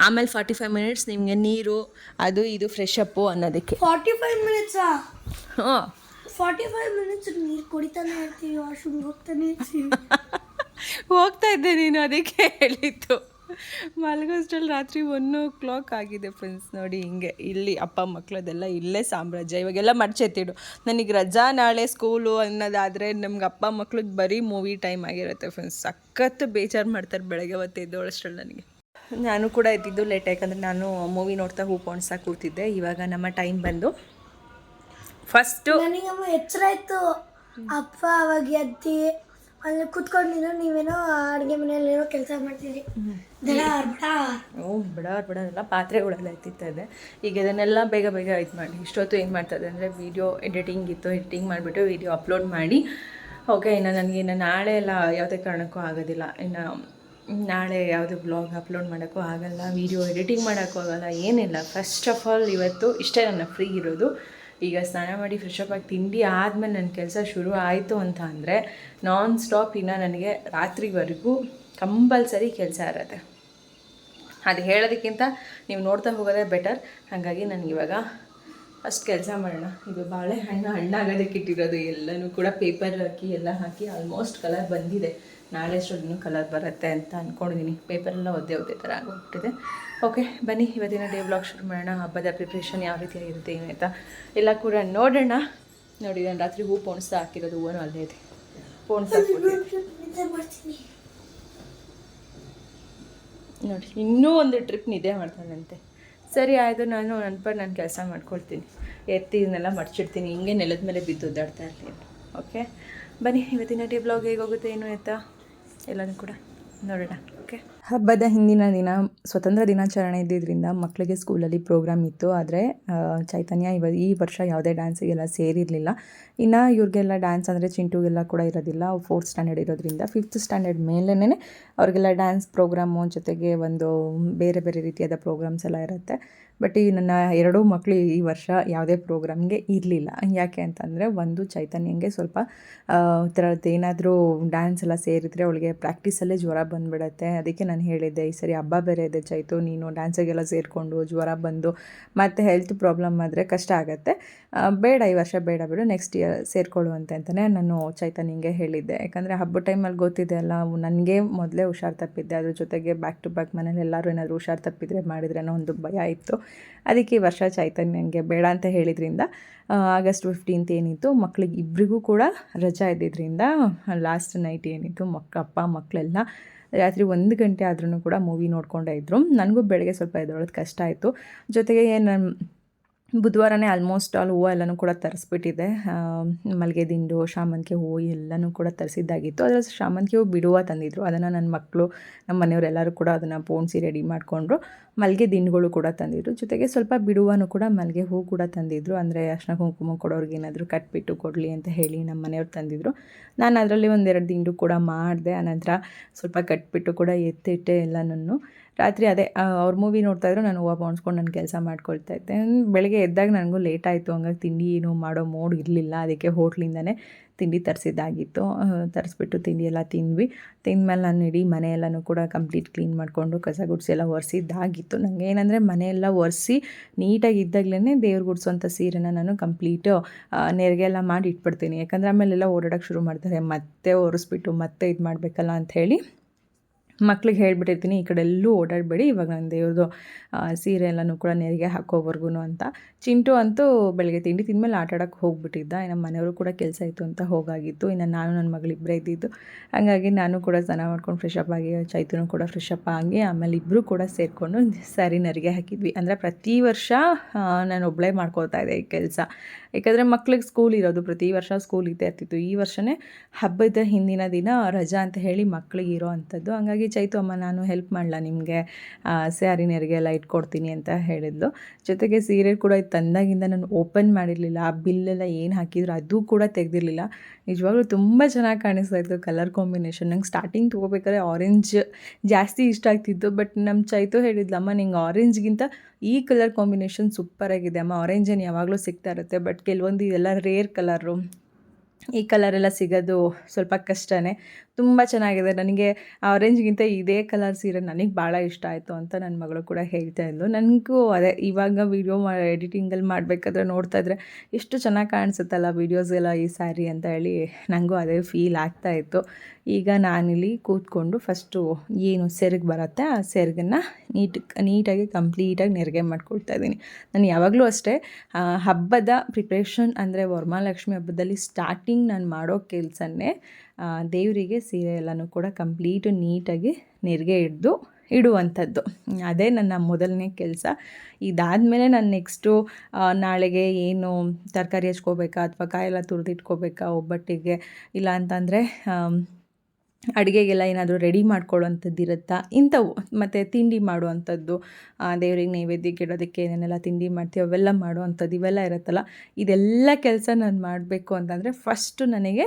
ಆಮೇಲೆ ಫಾರ್ಟಿ ಫೈವ್ ಮಿನಿಟ್ಸ್ ನಿಮಗೆ ನೀರು ಅದು ಇದು ಫ್ರೆಶ್ ಅಪ್ಪು ಅನ್ನೋದಕ್ಕೆ. ಫಾರ್ಟಿ ಫೈವ್ ಮಿನಿಟ್ಸ್ ಹಾಂ ಫಾರ್ಟಿ ಫೈವ್ ಮಿನಿಟ್ಸ್ ನೀರು ಕುಡಿತಾನೆ ಇರ್ತೀವಿ ವಾಶ್ರೂಮ್ ಹೋಗ್ತಾನೆ ಇರ್ತೀವಿ. ಹೋಗ್ತಾ ಇದ್ದೆ ನೀನು ಅದಕ್ಕೆ ಹೇಳಿತ್ತು ಮಲಗೋಷ್ಟರಲ್ಲಿ ರಾತ್ರಿ ಒನ್ ಓ ಕ್ಲಾಕ್ ಆಗಿದೆ ಫ್ರೆಂಡ್ಸ್ ನೋಡಿ ಹಿಂಗೆ. ಇಲ್ಲಿ ಅಪ್ಪ ಮಕ್ಕಳದೆಲ್ಲ ಇಲ್ಲೇ ಸಾಮ್ರಾಜ್ಯ. ಇವಾಗೆಲ್ಲ ಮಡ್ಚೆತ್ತಿಡು ನನಗೆ ರಜಾ ನಾಳೆ ಸ್ಕೂಲು ಅನ್ನೋದಾದರೆ ನಮ್ಗೆ ಅಪ್ಪ ಮಕ್ಳಿಗೆ ಬರೀ ಮೂವಿ ಟೈಮ್ ಆಗಿರುತ್ತೆ ಫ್ರೆಂಡ್ಸ್ ಸಖತ್ತು ಬೇಜಾರು ಮಾಡ್ತಾರೆ ಬೆಳಗ್ಗೆ ಹೊತ್ತು ಎದ್ದೋಳಷ್ಟ್ರಲ್ಲಿ ನನಗೆ. ನಾನು ಕೂಡ ಇದ್ದಿದ್ದು ಲೇಟ್ ಯಾಕಂದರೆ ನಾನು ಮೂವಿ ನೋಡ್ತಾ ಹೂ ಪೋಣಿಸ್ತಾ ಕೂತಿದ್ದೆ. ಇವಾಗ ನಮ್ಮ ಟೈಮ್ ಬಂದು ಫಸ್ಟು ನನಗಮ್ಮ ಎಚ್ಚರ ಆಯಿತು ಅಪ್ಪ ಅವಾಗ ಎದ್ದಿ ಅಲ್ಲಿ ಕುತ್ಕೊಂಡಿದ್ರು ನೀವೇನೋ ಅಡುಗೆ ಮನೆಯಲ್ಲಿರೋ ಕೆಲಸ ಮಾಡ್ತೀರಿ ದಡ ಬಡ ಓ ಬಿಡ ಬಿಡೋದಲ್ಲ ಪಾತ್ರೆಗಳೆಲ್ಲ ಎತ್ತಿತ್ತಾ ಇದೆ ಈಗ ಇದನ್ನೆಲ್ಲ ಬೇಗ ಬೇಗ ಇದು ಮಾಡಿ ಇಷ್ಟೊತ್ತು ಏನು ಮಾಡ್ತದೆ ಅಂದರೆ ವೀಡಿಯೋ ಎಡಿಟಿಂಗ್ ಇತ್ತು ಎಡಿಟಿಂಗ್ ಮಾಡಿಬಿಟ್ಟು ವೀಡಿಯೋ ಅಪ್ಲೋಡ್ ಮಾಡಿ. ಓಕೆ ಇನ್ನು ನನಗೆ ಇನ್ನು ನಾಳೆ ಎಲ್ಲ ಯಾವುದೇ ಕಾರಣಕ್ಕೂ ಆಗೋದಿಲ್ಲ. ಇನ್ನು ನಾಳೆ ಯಾವುದೇ ಬ್ಲಾಗ್ ಅಪ್ಲೋಡ್ ಮಾಡೋಕ್ಕೂ ಆಗಲ್ಲ ವೀಡಿಯೋ ಎಡಿಟಿಂಗ್ ಮಾಡೋಕ್ಕೂ ಆಗಲ್ಲ, ಏನಿಲ್ಲ. ಫಸ್ಟ್ ಆಫ್ ಆಲ್ ಇವತ್ತು ಇಷ್ಟೇ ನನ್ನ ಫ್ರೀ ಇರೋದು. ಈಗ ಸ್ನಾನ ಮಾಡಿ ಫ್ರೆಶ್ ಅಪ್ ಆಗಿ ತಿಂಡಿ ಆದಮೇಲೆ ನನ್ನ ಕೆಲಸ ಶುರು ಆಯಿತು ಅಂತ ಅಂದರೆ ನಾನ್ ಸ್ಟಾಪ್ ಇನ್ನು ನನಗೆ ರಾತ್ರಿವರೆಗೂ ಕಂಪಲ್ಸರಿ ಕೆಲಸ ಇರುತ್ತೆ. ಅದು ಹೇಳೋದಕ್ಕಿಂತ ನೀವು ನೋಡ್ತಾ ಹೋಗೋದೇ ಬೆಟರ್ ಹಾಗಾಗಿ ನನಗಿವಾಗ ಫಸ್ಟ್ ಕೆಲಸ ಮಾಡೋಣ. ಇದು ಬಾಳೆಹಣ್ಣು ಹಣ್ಣಾಗೋದಕ್ಕೆ ಇಟ್ಟಿರೋದು ಎಲ್ಲನೂ ಕೂಡ ಪೇಪರ್ ಹಾಕಿ, ಎಲ್ಲ ಹಾಕಿ ಆಲ್ಮೋಸ್ಟ್ ಕಲರ್ ಬಂದಿದೆ. ನಾಳೆ ಅಷ್ಟೊಂದು ಕಲರ್ ಬರುತ್ತೆ ಅಂತ ಅಂದ್ಕೊಂಡಿದ್ದೀನಿ ಪೇಪರೆಲ್ಲ ಒದ್ದೆ ಒದ್ದೆ ಥರ ಆಗೋಗ್ಬಿಟ್ಟಿದೆ ಓಕೆ ಬನ್ನಿ, ಇವತ್ತಿನ ಡೇ ಬ್ಲಾಗ್ ಶುರು ಮಾಡೋಣ. ಹಬ್ಬದ ಪ್ರಿಪ್ರೇಷನ್ ಯಾವ ರೀತಿಯಾಗಿರುತ್ತೆ ಏನು ಆಯಿತಾ ಎಲ್ಲ ಕೂಡ ನೋಡೋಣ. ನೋಡಿ, ನಾನು ರಾತ್ರಿ ಹೂ ಪೋಣಿಸ್ತಾ ಹಾಕಿರೋದು ಹೂವನು ಅಲ್ಲೇ ಇದೆ. ನೋಡಿ, ಇನ್ನೂ ಒಂದು ಟ್ರಿಪ್ ನಿದ್ದೆ ಮಾಡ್ತಾನಂತೆ. ಸರಿ, ಆಯಿತು, ನಾನು ನನ್ನ ಪರ್ ನಾನು ಕೆಲಸ ಮಾಡ್ಕೊಳ್ತೀನಿ. ಎತ್ತಿ ಇದನ್ನೆಲ್ಲ ಮಡ್ಚಿಡ್ತೀನಿ. ಹಿಂಗೆ ನೆಲದ ಮೇಲೆ ಬಿದ್ದು ಒದ್ದಾಡ್ತಾ ಇರ್ತೀನಿ. ಓಕೆ ಬನ್ನಿ, ಇವತ್ತಿನ ಡೇ ಬ್ಲಾಗ್ ಹೇಗೋಗುತ್ತೆ ಏನು ಆಯ್ತಾ ಎಲ್ಲನೂ ಕೂಡ ನೋಡೋಣ. ಓಕೆ ಹಬ್ಬದ ಹಿಂದಿನ ದಿನ, ಸ್ವತಂತ್ರ ದಿನಾಚರಣೆ ಇದ್ದಿದ್ದರಿಂದ ಮಕ್ಕಳಿಗೆ ಸ್ಕೂಲಲ್ಲಿ ಪ್ರೋಗ್ರಾಮ್ ಇತ್ತು. ಆದರೆ ಚೈತನ್ಯ ಇವ ಈ ವರ್ಷ ಯಾವುದೇ ಡ್ಯಾನ್ಸಿಗೆಲ್ಲ ಸೇರಿರಲಿಲ್ಲ. ಇನ್ನು ಇವ್ರಿಗೆಲ್ಲ ಡ್ಯಾನ್ಸ್ ಅಂದರೆ ಚಿಂಟುಗೆಲ್ಲ ಕೂಡ ಇರೋದಿಲ್ಲ. ಫೋರ್ತ್ ಸ್ಟ್ಯಾಂಡರ್ಡ್ ಇರೋದ್ರಿಂದ ಫಿಫ್ತ್ ಸ್ಟ್ಯಾಂಡರ್ಡ್ ಮೇಲೇ ಅವ್ರಿಗೆಲ್ಲ ಡ್ಯಾನ್ಸ್ ಪ್ರೋಗ್ರಾಮು ಜೊತೆಗೆ ಒಂದು ಬೇರೆ ಬೇರೆ ರೀತಿಯಾದ ಪ್ರೋಗ್ರಾಮ್ಸ್ ಎಲ್ಲ ಇರುತ್ತೆ. ಬಟ್ ಈ ನನ್ನ ಎರಡೂ ಮಕ್ಕಳು ಈ ವರ್ಷ ಯಾವುದೇ ಪ್ರೋಗ್ರಾಮ್ಗೆ ಇರಲಿಲ್ಲ. ಯಾಕೆ ಅಂತಂದರೆ ಒಂದು ಚೈತನ್ಯಂಗೆ ಸ್ವಲ್ಪ ಈ ಥರದ್ದು ಏನಾದರೂ ಡ್ಯಾನ್ಸ್ ಎಲ್ಲ ಸೇರಿದರೆ ಅವಳಿಗೆ ಪ್ರಾಕ್ಟೀಸಲ್ಲೇ ಜ್ವರ ಬಂದುಬಿಡತ್ತೆ. ಅದಕ್ಕೆ ನಾನು ಹೇಳಿದ್ದೆ, ಈ ಸರಿ ಹಬ್ಬ ಬೇರೆ ಇದೆ ಚೈತು, ನೀನು ಡ್ಯಾನ್ಸಿಗೆಲ್ಲ ಸೇರಿಕೊಂಡು ಜ್ವರ ಬಂದು ಮತ್ತು ಹೆಲ್ತ್ ಪ್ರಾಬ್ಲಮ್ ಆದರೆ ಕಷ್ಟ ಆಗುತ್ತೆ. ಬೇಡ, ಈ ವರ್ಷ ಬೇಡ, ಬಿಡು ನೆಕ್ಸ್ಟ್ ಇಯರ್ ಸೇರಿಕೊಳ್ಳುವಂತೆ ಅಂತಲೇ ನಾನು ಚೈತನ್ಯಂಗೆ ಹೇಳಿದ್ದೆ. ಯಾಕಂದರೆ ಹಬ್ಬ ಟೈಮಲ್ಲಿ ಗೊತ್ತಿದೆ ಅಲ್ಲ, ನನಗೆ ಮೊದಲೇ ಹುಷಾರು ತಪ್ಪಿದ್ದೆ. ಅದ್ರ ಜೊತೆಗೆ ಬ್ಯಾಕ್ ಟು ಬ್ಯಾಕ್ ಮನೇಲಿ ಎಲ್ಲರೂ ಏನಾದರೂ ಹುಷಾರು ತಪ್ಪಿದರೆ ಮಾಡಿದ್ರೆ ಅನ್ನೋ ಒಂದು ಭಯ ಇತ್ತು. ಅದಕ್ಕೆ ಈ ವರ್ಷ ಚೈತನ್ಯಂಗೆ ಬೇಡ ಅಂತ ಹೇಳಿದ್ರಿಂದ ಆಗಸ್ಟ್ ಫಿಫ್ಟೀನ್ತ್ ಏನಿತ್ತು ಮಕ್ಕಳಿಗೆ ಇಬ್ಬರಿಗೂ ಕೂಡ ರಜಾ ಇದ್ದಿದ್ದರಿಂದ ಲಾಸ್ಟ್ ನೈಟ್ ಏನಿತ್ತು ಮಕ್ಕ ಅಪ್ಪ ಮಕ್ಕಳೆಲ್ಲ ರಾತ್ರಿ ಒಂದು ಗಂಟೆ ಆದ್ರೂ ಕೂಡ ಮೂವಿ ನೋಡ್ಕೊಂಡೇ ಇದ್ದರು ನನಗೂ ಬೆಳಗ್ಗೆ ಸ್ವಲ್ಪ ಎದ್ದೊಳೋದು ಕಷ್ಟ ಆಯಿತು. ಜೊತೆಗೆ ನನ್ನ ಬುಧವಾರನೇ ಆಲ್ಮೋಸ್ಟ್ ಆಲ್ ಹೂವು ಎಲ್ಲನೂ ಕೂಡ ತರಿಸ್ಬಿಟ್ಟಿದೆ. ಆ, ಮಲ್ಲಿಗೆ ದಿಂಡು ಶಾಮಂತಿಗೆ ಹೂವು ಎಲ್ಲನೂ ಕೂಡ ತರಿಸಿದ್ದಾಗಿತ್ತು. ಅದರ ಶಾಮಂತಿಗೆ ಹೂವು ಬಿಡುವ ತಂದಿದ್ರು. ಅದನ್ನು ನನ್ನ ಮಕ್ಕಳು ನಮ್ಮ ಮನೆಯವರೆಲ್ಲರೂ ಕೂಡ ಅದನ್ನು ಪೋಣಿಸಿ ರೆಡಿ ಮಾಡಿಕೊಂಡ್ರು. ಮಲ್ಲಿಗೆ ದಿಂಡುಗಳು ಕೂಡ ತಂದಿದ್ರು. ಜೊತೆಗೆ ಸ್ವಲ್ಪ ಬಿಡುವನು ಕೂಡ ಮಲ್ಲಿಗೆ ಹೂವು ಕೂಡ ತಂದಿದ್ರು. ಅಂದರೆ ಅರ್ಶಿನ ಕುಂಕುಮ ಕೊಡೋರಿಗೆ ಏನಾದರೂ ಕಟ್ಬಿಟ್ಟು ಕೊಡಲಿ ಅಂತ ಹೇಳಿ ನಮ್ಮ ಮನೆಯವ್ರು ತಂದಿದ್ರು. ನಾನು ಅದರಲ್ಲಿ ಒಂದೆರಡು ದಿಂಡು ಕೂಡ ಮಾಡಿದೆ. ಆನಂತರ ಸ್ವಲ್ಪ ಕಟ್ಬಿಟ್ಟು ಕೂಡ ಎತ್ತಿಟ್ಟೆ ಎಲ್ಲನೂ ರಾತ್ರಿ ಅದೇ ಅವ್ರ ಮೂವಿ ನೋಡ್ತಾ ಇದ್ರು, ನಾನು ಹೂವು ಬೋಣಿಸ್ಕೊಂಡು ನಾನು ಕೆಲಸ ಮಾಡ್ಕೊಳ್ತಾ ಇದ್ದೆ. ಬೆಳಗ್ಗೆ ಎದ್ದಾಗ ನನಗೂ ಲೇಟ್ ಆಯಿತು. ಹಂಗಾಗಿ ತಿಂಡಿ ಏನು ಮಾಡೋ ಮೋಡ್ ಇರಲಿಲ್ಲ. ಅದಕ್ಕೆ ಹೋಟ್ಲಿಂದನೇ ತಿಂಡಿ ತರಿಸಿದ್ದಾಗಿತ್ತು. ತರಿಸ್ಬಿಟ್ಟು ತಿಂಡಿ ಎಲ್ಲ ತಿಂದ್ವಿ. ಮೇಲೆ ನಾನು ಇಡೀ ಮನೆ ಎಲ್ಲನೂ ಕೂಡ ಕಂಪ್ಲೀಟ್ ಕ್ಲೀನ್ ಮಾಡಿಕೊಂಡು ಕಸ ಗುಡಿಸಿ ಎಲ್ಲ ಒರೆಸಿದ್ದಾಗಿತ್ತು. ನನಗೆ ಏನಂದರೆ ಮನೆಯೆಲ್ಲ ಒರೆಸಿ ನೀಟಾಗಿ ಇದ್ದಾಗಲೇ ದೇವ್ರು ಗುಡಿಸೋಂಥ ಸೀರೆನ ನಾನು ಕಂಪ್ಲೀಟು ನೆರಿಗೆ ಎಲ್ಲ ಮಾಡಿ ಇಟ್ಬಿಡ್ತೀನಿ. ಯಾಕಂದರೆ ಆಮೇಲೆಲ್ಲ ಓಡಾಡೋಕ್ಕೆ ಶುರು ಮಾಡ್ತಾರೆ. ಮತ್ತೆ ಒರೆಸ್ಬಿಟ್ಟು ಮತ್ತೆ ಇದು ಮಾಡಬೇಕಲ್ಲ ಅಂಥೇಳಿ ಮಕ್ಳಿಗೆ ಹೇಳಿಬಿಟ್ಟಿರ್ತೀನಿ, ಈ ಕಡೆ ಎಲ್ಲೂ ಓಡಾಡಬೇಡಿ, ಇವಾಗ ನನ್ನ ದೇವ್ರದ್ದು ಸೀರೆ ಎಲ್ಲನೂ ಕೂಡ ನೆರಿಗೆ ಹಾಕೋವರೆಗೂ ಅಂತ. ಚಿಂಟು ಅಂತೂ ಬೆಳಗ್ಗೆ ತಿಂಡಿ ತಿಂದಮೇಲೆ ಆಟ ಆಡೋಕ್ಕೆ ಹೋಗ್ಬಿಟ್ಟಿದ್ದ ನಮ್ಮ ಮನೆಯವರು ಕೂಡ ಕೆಲಸ ಇತ್ತು ಅಂತ ಹೋಗಾಗಿತ್ತು, ಇನ್ನು ನಾನು ನನ್ನ ಮಗಳಿಬ್ಬರೇ ಇದ್ದಿದ್ದು. ಹಾಗಾಗಿ ನಾನು ಕೂಡ ಸ್ನಾನ ಮಾಡ್ಕೊಂಡು ಫ್ರೆಶ್ ಅಪ್ ಆಗಿ, ಚೈತನು ಕೂಡ ಫ್ರೆಶ್ ಅಪ್ ಆಗಿ, ಆಮೇಲೆ ಇಬ್ಬರು ಕೂಡ ಸೇರಿಕೊಂಡು ಸ್ಯಾರಿ ನೆರಿಗೆ ಹಾಕಿದ್ವಿ. ಅಂದರೆ ಪ್ರತಿ ವರ್ಷ ನಾನು ಒಬ್ಬಳೇ ಮಾಡ್ಕೊಳ್ತಾ ಇದ್ದೆ ಈ ಕೆಲಸ. ಯಾಕಂದರೆ ಮಕ್ಳಿಗೆ ಸ್ಕೂಲ್ ಇರೋದು, ಪ್ರತಿ ವರ್ಷ ಸ್ಕೂಲ್ ಇದ್ದೇ ಇರ್ತಿತ್ತು. ಈ ವರ್ಷವೇ ಹಬ್ಬದ ಹಿಂದಿನ ದಿನ ರಜಾ ಅಂತ ಹೇಳಿ ಮಕ್ಳಿಗೆ ಇರೋ ಅಂಥದ್ದು. ಹಂಗಾಗಿ ಚೈತು ಅಮ್ಮ, ನಾನು ಹೆಲ್ಪ್ ಮಾಡಲ ನಿಮಗೆ? ಸ್ಯಾರಿ ನೆರಿಗೆ ಎಲ್ಲ ಇಟ್ಕೊಡ್ತೀನಿ ಅಂತ ಹೇಳಿದ್ಲು. ಜೊತೆಗೆ ಸೀರೆ ಕೂಡ ಇದು ತಂದಾಗಿಂದ ನಾನು ಓಪನ್ ಮಾಡಿರಲಿಲ್ಲ. ಆ ಬಿಲ್ಲೆಲ್ಲ ಏನು ಹಾಕಿದ್ರು ಅದು ಕೂಡ ತೆಗೆದಿರಲಿಲ್ಲ. ನಿಜವಾಗ್ಲೂ ತುಂಬ ಚೆನ್ನಾಗಿ ಕಾಣಿಸ್ತಾ ಇತ್ತು ಕಲರ್ ಕಾಂಬಿನೇಷನ್ ನಂಗೆ ಸ್ಟಾರ್ಟಿಂಗ್ ತೊಗೋಬೇಕಾದ್ರೆ ಆರೆಂಜ್ ಜಾಸ್ತಿ ಇಷ್ಟ ಆಗ್ತಿತ್ತು. ಬಟ್ ನಮ್ಮ ಚೈತು ಹೇಳಿದ್ಲಮ್ಮ ನಿಂಗೆ ಆರೆಂಜ್ಗಿಂತ ಈ ಕಲರ್ ಕಾಂಬಿನೇಷನ್ ಸೂಪರಾಗಿದೆ ಅಮ್ಮ ಆರೆಂಜನ್ನು ಯಾವಾಗಲೂ ಸಿಗ್ತಾ ಇರುತ್ತೆ. ಬಟ್ ಕೆಲವೊಂದು ಇದೆಲ್ಲ ರೇರ್ ಕಲರು ಈ ಕಲರೆಲ್ಲ ಸಿಗೋದು ಸ್ವಲ್ಪ ಕಷ್ಟನೇ. ತುಂಬ ಚೆನ್ನಾಗಿದೆ. ನನಗೆ ಆರೆಂಜ್ಗಿಂತ ಇದೇ ಕಲರ್ ಸೀರೆ ನನಗೆ ಭಾಳ ಇಷ್ಟ ಆಯಿತು ಅಂತ ನನ್ನ ಮಗಳು ಕೂಡ ಹೇಳ್ತಾ ಇದ್ಲು. ನನಗೂ ಅದೇ, ಇವಾಗ ವೀಡಿಯೋ ಮಾ ಎಡಿಟಿಂಗಲ್ಲಿ ಮಾಡಬೇಕಾದ್ರೆ ನೋಡ್ತಾ ಇದ್ರೆ ಎಷ್ಟು ಚೆನ್ನಾಗಿ ಕಾಣಿಸುತ್ತಲ್ಲ ವೀಡಿಯೋಸ್ ಎಲ್ಲ ಈ ಸ್ಯಾರಿ ಅಂತ ಹೇಳಿ ನನಗೂ ಅದೇ ಫೀಲ್ ಆಗ್ತಾ ಇತ್ತು. ಈಗ ನಾನಿಲ್ಲಿ ಕೂತ್ಕೊಂಡು ಫಸ್ಟು ಏನು ಸೆರಗು ಬರುತ್ತೆ, ಆ ಸೆರಗನ್ನು ನೀಟ್, ನೀಟಾಗಿ ಕಂಪ್ಲೀಟಾಗಿ ನೆರಿಗೆ ಮಾಡ್ಕೊಳ್ತಾ ಇದ್ದೀನಿ. ನಾನು ಯಾವಾಗಲೂ ಅಷ್ಟೇ ಹಬ್ಬದ ಪ್ರಿಪ್ರೇಷನ್ ಅಂದರೆ ವರಮಹಾಲಕ್ಷ್ಮಿ ಹಬ್ಬದಲ್ಲಿ ಸ್ಟಾರ್ಟಿಂಗ್ ನಾನು ಮಾಡೋ ಕೆಲಸನೇ ದೇವರಿಗೆ ಸೀರೆ ಎಲ್ಲನೂ ಕೂಡ ಕಂಪ್ಲೀಟು ನೀಟಾಗಿ ನೆರಿಗೆ ಹಿಡ್ದು ಇಡುವಂಥದ್ದು. ಅದೇ ನನ್ನ ಮೊದಲನೇ ಕೆಲಸ. ಇದಾದಮೇಲೆ ನಾನು ನೆಕ್ಸ್ಟು ನಾಳೆಗೆ ಏನು ತರಕಾರಿ ಹಚ್ಕೋಬೇಕಾ ಅಥವಾ ಕಾಯೆಲ್ಲ ತುರಿದಿಟ್ಕೋಬೇಕಾ ಒಬ್ಬಟ್ಟಿಗೆ, ಇಲ್ಲ ಅಂತಂದರೆ ಅಡುಗೆಗೆಲ್ಲ ಏನಾದರೂ ರೆಡಿ ಮಾಡ್ಕೊಳ್ಳೋವಂಥದ್ದು ಇರುತ್ತಾ ಇಂಥವು. ಮತ್ತು ತಿಂಡಿ ಮಾಡುವಂಥದ್ದು ದೇವ್ರಿಗೆ ನೈವೇದ್ಯಕ್ಕೆ ಇಡೋದಕ್ಕೆ ಏನೇನೆಲ್ಲ ತಿಂಡಿ ಮಾಡ್ತೀವಿ ಅವೆಲ್ಲ ಮಾಡುವಂಥದ್ದು ಇವೆಲ್ಲ ಇರುತ್ತಲ್ಲ? ಇದೆಲ್ಲ ಕೆಲಸ ನಾನು ಮಾಡಬೇಕು ಅಂತಂದರೆ ಫಸ್ಟು ನನಗೆ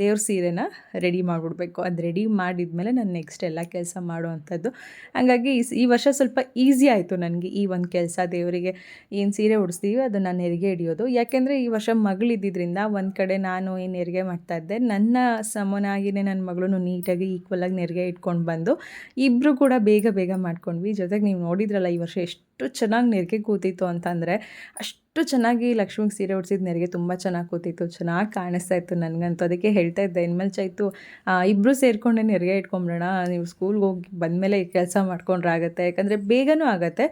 ದೇವ್ರ ಸೀರೆನ ರೆಡಿ ಮಾಡಿಬಿಡ್ಬೇಕು. ಅದು ರೆಡಿ ಮಾಡಿದ್ಮೇಲೆ ನಾನು ನೆಕ್ಸ್ಟ್ ಎಲ್ಲ ಕೆಲಸ ಮಾಡುವಂಥದ್ದು. ಹಾಗಾಗಿ ಈ ವರ್ಷ ಸ್ವಲ್ಪ ಈಸಿ ಆಯಿತು ನನಗೆ ಈ ಒಂದು ಕೆಲಸ. ದೇವರಿಗೆ ಏನು ಸೀರೆ ಉಡಿಸ್ತೀವಿ ಅದು ನಾನು ಹೆರಿಗೆ ಹಿಡಿಯೋದು. ಯಾಕೆಂದರೆ ಈ ವರ್ಷ ಮಗಳಿದ್ದಿದ್ದರಿಂದ ಒಂದು ಕಡೆ ನಾನು ಏನು ಹೆರಿಗೆ ಮಾಡ್ತಾ ಇದ್ದೆ, ನನ್ನ ಸಮನಾಗಿಯೇ ನನ್ನ ಮಗಳು ನೀಟಾಗಿ ಈಕ್ವಲಾಗಿ ನೆರಿಗೆ ಇಟ್ಕೊಂಡು ಬಂದು ಇಬ್ಬರು ಕೂಡ ಬೇಗ ಬೇಗ ಮಾಡ್ಕೊಂಡ್ವಿ. ಜೊತೆಗೆ ನೀವು ನೋಡಿದ್ರಲ್ಲ ಈ ವರ್ಷ ಎಷ್ಟು ಚೆನ್ನಾಗಿ ನೆರಿಗೆ ಕೂತಿತ್ತು ಅಂತಂದರೆ ಅಷ್ಟು ಚೆನ್ನಾಗಿ ಲಕ್ಷ್ಮಿಗೆ ಸೀರೆ ಉಡ್ಸಿದ ನೆರಿಗೆ ತುಂಬ ಚೆನ್ನಾಗಿ ಕೂತಿತ್ತು, ಚೆನ್ನಾಗಿ ಕಾಣಿಸ್ತಾ ಇತ್ತು ನನಗಂತೂ. ಅದಕ್ಕೆ ಹೇಳ್ತಾ ಇದ್ದೆ, ಇನ್ಮೇಲೆ ಚೈತು ಇಬ್ಬರು ಸೇರಿಕೊಂಡೆ ನೆರಿಗೆ ಇಟ್ಕೊಂಬಿಡೋಣ, ನೀವು ಸ್ಕೂಲ್ಗೆ ಹೋಗಿ ಬಂದಮೇಲೆ ಕೆಲಸ ಮಾಡ್ಕೊಂಡ್ರೆ ಆಗುತ್ತೆ, ಯಾಕಂದರೆ ಬೇಗನೂ ಆಗುತ್ತೆ.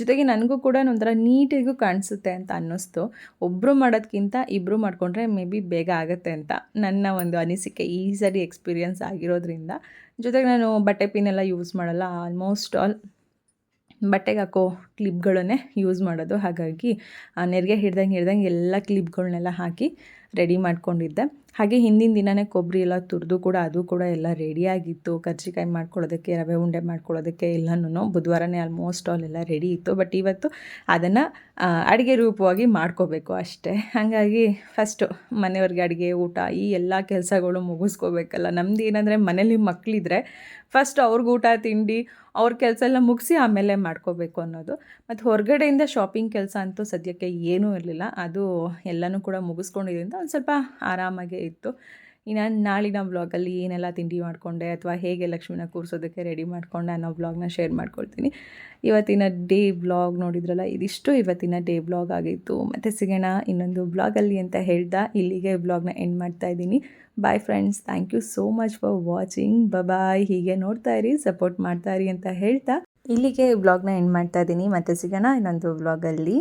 ಜೊತೆಗೆ ನನಗೂ ಕೂಡ ಒಂಥರ ನೀಟಿಗೂ ಕಾಣಿಸುತ್ತೆ ಅಂತ ಅನ್ನಿಸ್ತು. ಒಬ್ಬರು ಮಾಡೋದಕ್ಕಿಂತ ಇಬ್ಬರು ಮಾಡಿಕೊಂಡ್ರೆ ಮೇ ಬಿ ಬೇಗ ಆಗುತ್ತೆ ಅಂತ ನನ್ನ ಒಂದು ಅನಿಸಿಕೆ ಈ ಸರಿ ಎಕ್ಸ್ಪೀರಿಯನ್ಸ್ ಆಗಿರೋದ್ರಿಂದ. ಜೊತೆಗೆ ನಾನು ಬಟ್ಟೆ ಪಿನ್ನೆಲ್ಲ ಯೂಸ್ ಮಾಡಲ್ಲ, ಆಲ್ಮೋಸ್ಟ್ ಆಲ್ ಬಟ್ಟೆಗೆ ಹಾಕೋ ಕ್ಲಿಪ್ಗಳನ್ನೇ ಯೂಸ್ ಮಾಡೋದು. ಹಾಗಾಗಿ ನೆರಿಗೆ ಹಿಡ್ದಂಗೆ ಹಿಡ್ದಂಗೆ ಎಲ್ಲ ಕ್ಲಿಪ್ಗಳನ್ನೆಲ್ಲ ಹಾಕಿ ರೆಡಿ ಮಾಡ್ಕೊಂಡಿದ್ದೆ. ಹಾಗೆ ಹಿಂದಿನ ದಿನವೇ ಕೊಬ್ಬರಿ ಎಲ್ಲ ತುರಿದು ಕೂಡ ಅದು ಕೂಡ ಎಲ್ಲ ರೆಡಿಯಾಗಿತ್ತು ಕರ್ಜಿಕಾಯಿ ಮಾಡ್ಕೊಳ್ಳೋದಕ್ಕೆ, ರವೆ ಉಂಡೆ ಮಾಡ್ಕೊಳ್ಳೋದಕ್ಕೆ ಎಲ್ಲನೂ ಬುಧವಾರನೇ ಆಲ್ಮೋಸ್ಟ್ ಆಲ್ ಎಲ್ಲ ರೆಡಿ ಇತ್ತು. ಬಟ್ ಇವತ್ತು ಅದನ್ನು ಅಡುಗೆ ರೂಪವಾಗಿ ಮಾಡ್ಕೋಬೇಕು ಅಷ್ಟೇ. ಹಾಗಾಗಿ ಫಸ್ಟು ಮನೆಯವ್ರಿಗೆ ಅಡುಗೆ, ಊಟ ಈ ಎಲ್ಲ ಕೆಲಸಗಳು ಮುಗಿಸ್ಕೋಬೇಕಲ್ಲ. ನಮ್ದು ಏನಂದರೆ ಮನೇಲಿ ಮಕ್ಕಳಿದ್ರೆ ಫಸ್ಟ್ ಅವ್ರಿಗೆ ಊಟ, ತಿಂಡಿ ಅವ್ರ ಕೆಲಸ ಎಲ್ಲ ಮುಗಿಸಿ ಆಮೇಲೆ ಮಾಡ್ಕೋಬೇಕು ಅನ್ನೋದು. ಮತ್ತು ಹೊರಗಡೆಯಿಂದ ಶಾಪಿಂಗ್ ಕೆಲಸ ಅಂತೂ ಸದ್ಯಕ್ಕೆ ಏನೂ ಇರಲಿಲ್ಲ. ಅದು ಎಲ್ಲನೂ ಕೂಡ ಮುಗಿಸ್ಕೊಂಡಿದ್ದರಿಂದ ಒಂದು ಸ್ವಲ್ಪ ಆರಾಮಾಗೇ ಇತ್ತು. ಇನ್ನು ನಾಳಿನ ವ್ಲಾಗಲ್ಲಿ ಏನೆಲ್ಲ ತಿಂಡಿ ಮಾಡಿಕೊಂಡೆ ಅಥವಾ ಹೇಗೆ ಲಕ್ಷ್ಮಿನ ಕೂರಿಸೋದಕ್ಕೆ ರೆಡಿ ಮಾಡಿಕೊಂಡೆ ಅನ್ನೋ ವ್ಲಾಗ್ನ ಶೇರ್ ಮಾಡ್ಕೊಳ್ತೀನಿ. ಇವತ್ತಿನ ಡೇ ವ್ಲಾಗ್ ನೋಡಿದ್ರಲ್ಲ, ಇದಿಷ್ಟು ಇವತ್ತಿನ ಡೇ ವ್ಲಾಗ್ ಆಗಿತ್ತು. ಮತ್ತು ಸಿಗೋಣ ಇನ್ನೊಂದು ವ್ಲಾಗಲ್ಲಿ ಅಂತ ಹೇಳ್ತಾ ಇಲ್ಲಿಗೆ ವ್ಲಾಗ್ನ ಎಂಡ್ ಮಾಡ್ತಾ ಇದ್ದೀನಿ. Bye friends thank you so much for watching bye ಹೀಗೆ ನೋಡ್ತಾ ಇರಿ ಸಪೋರ್ಟ್ ಮಾಡ್ತಾ ಇರಿ ಅಂತ ಹೇಳ್ತಾ ಇಲ್ಲಿಗೆ ವ್ಲಾಗ್ನ ಎಂಡ್ ಮಾಡ್ತಾ ಇದ್ದೀನಿ. ಮತ್ತೆ ಸಿಗೋಣ ಇನ್ನೊಂದು ವ್ಲಾಗಲ್ಲಿ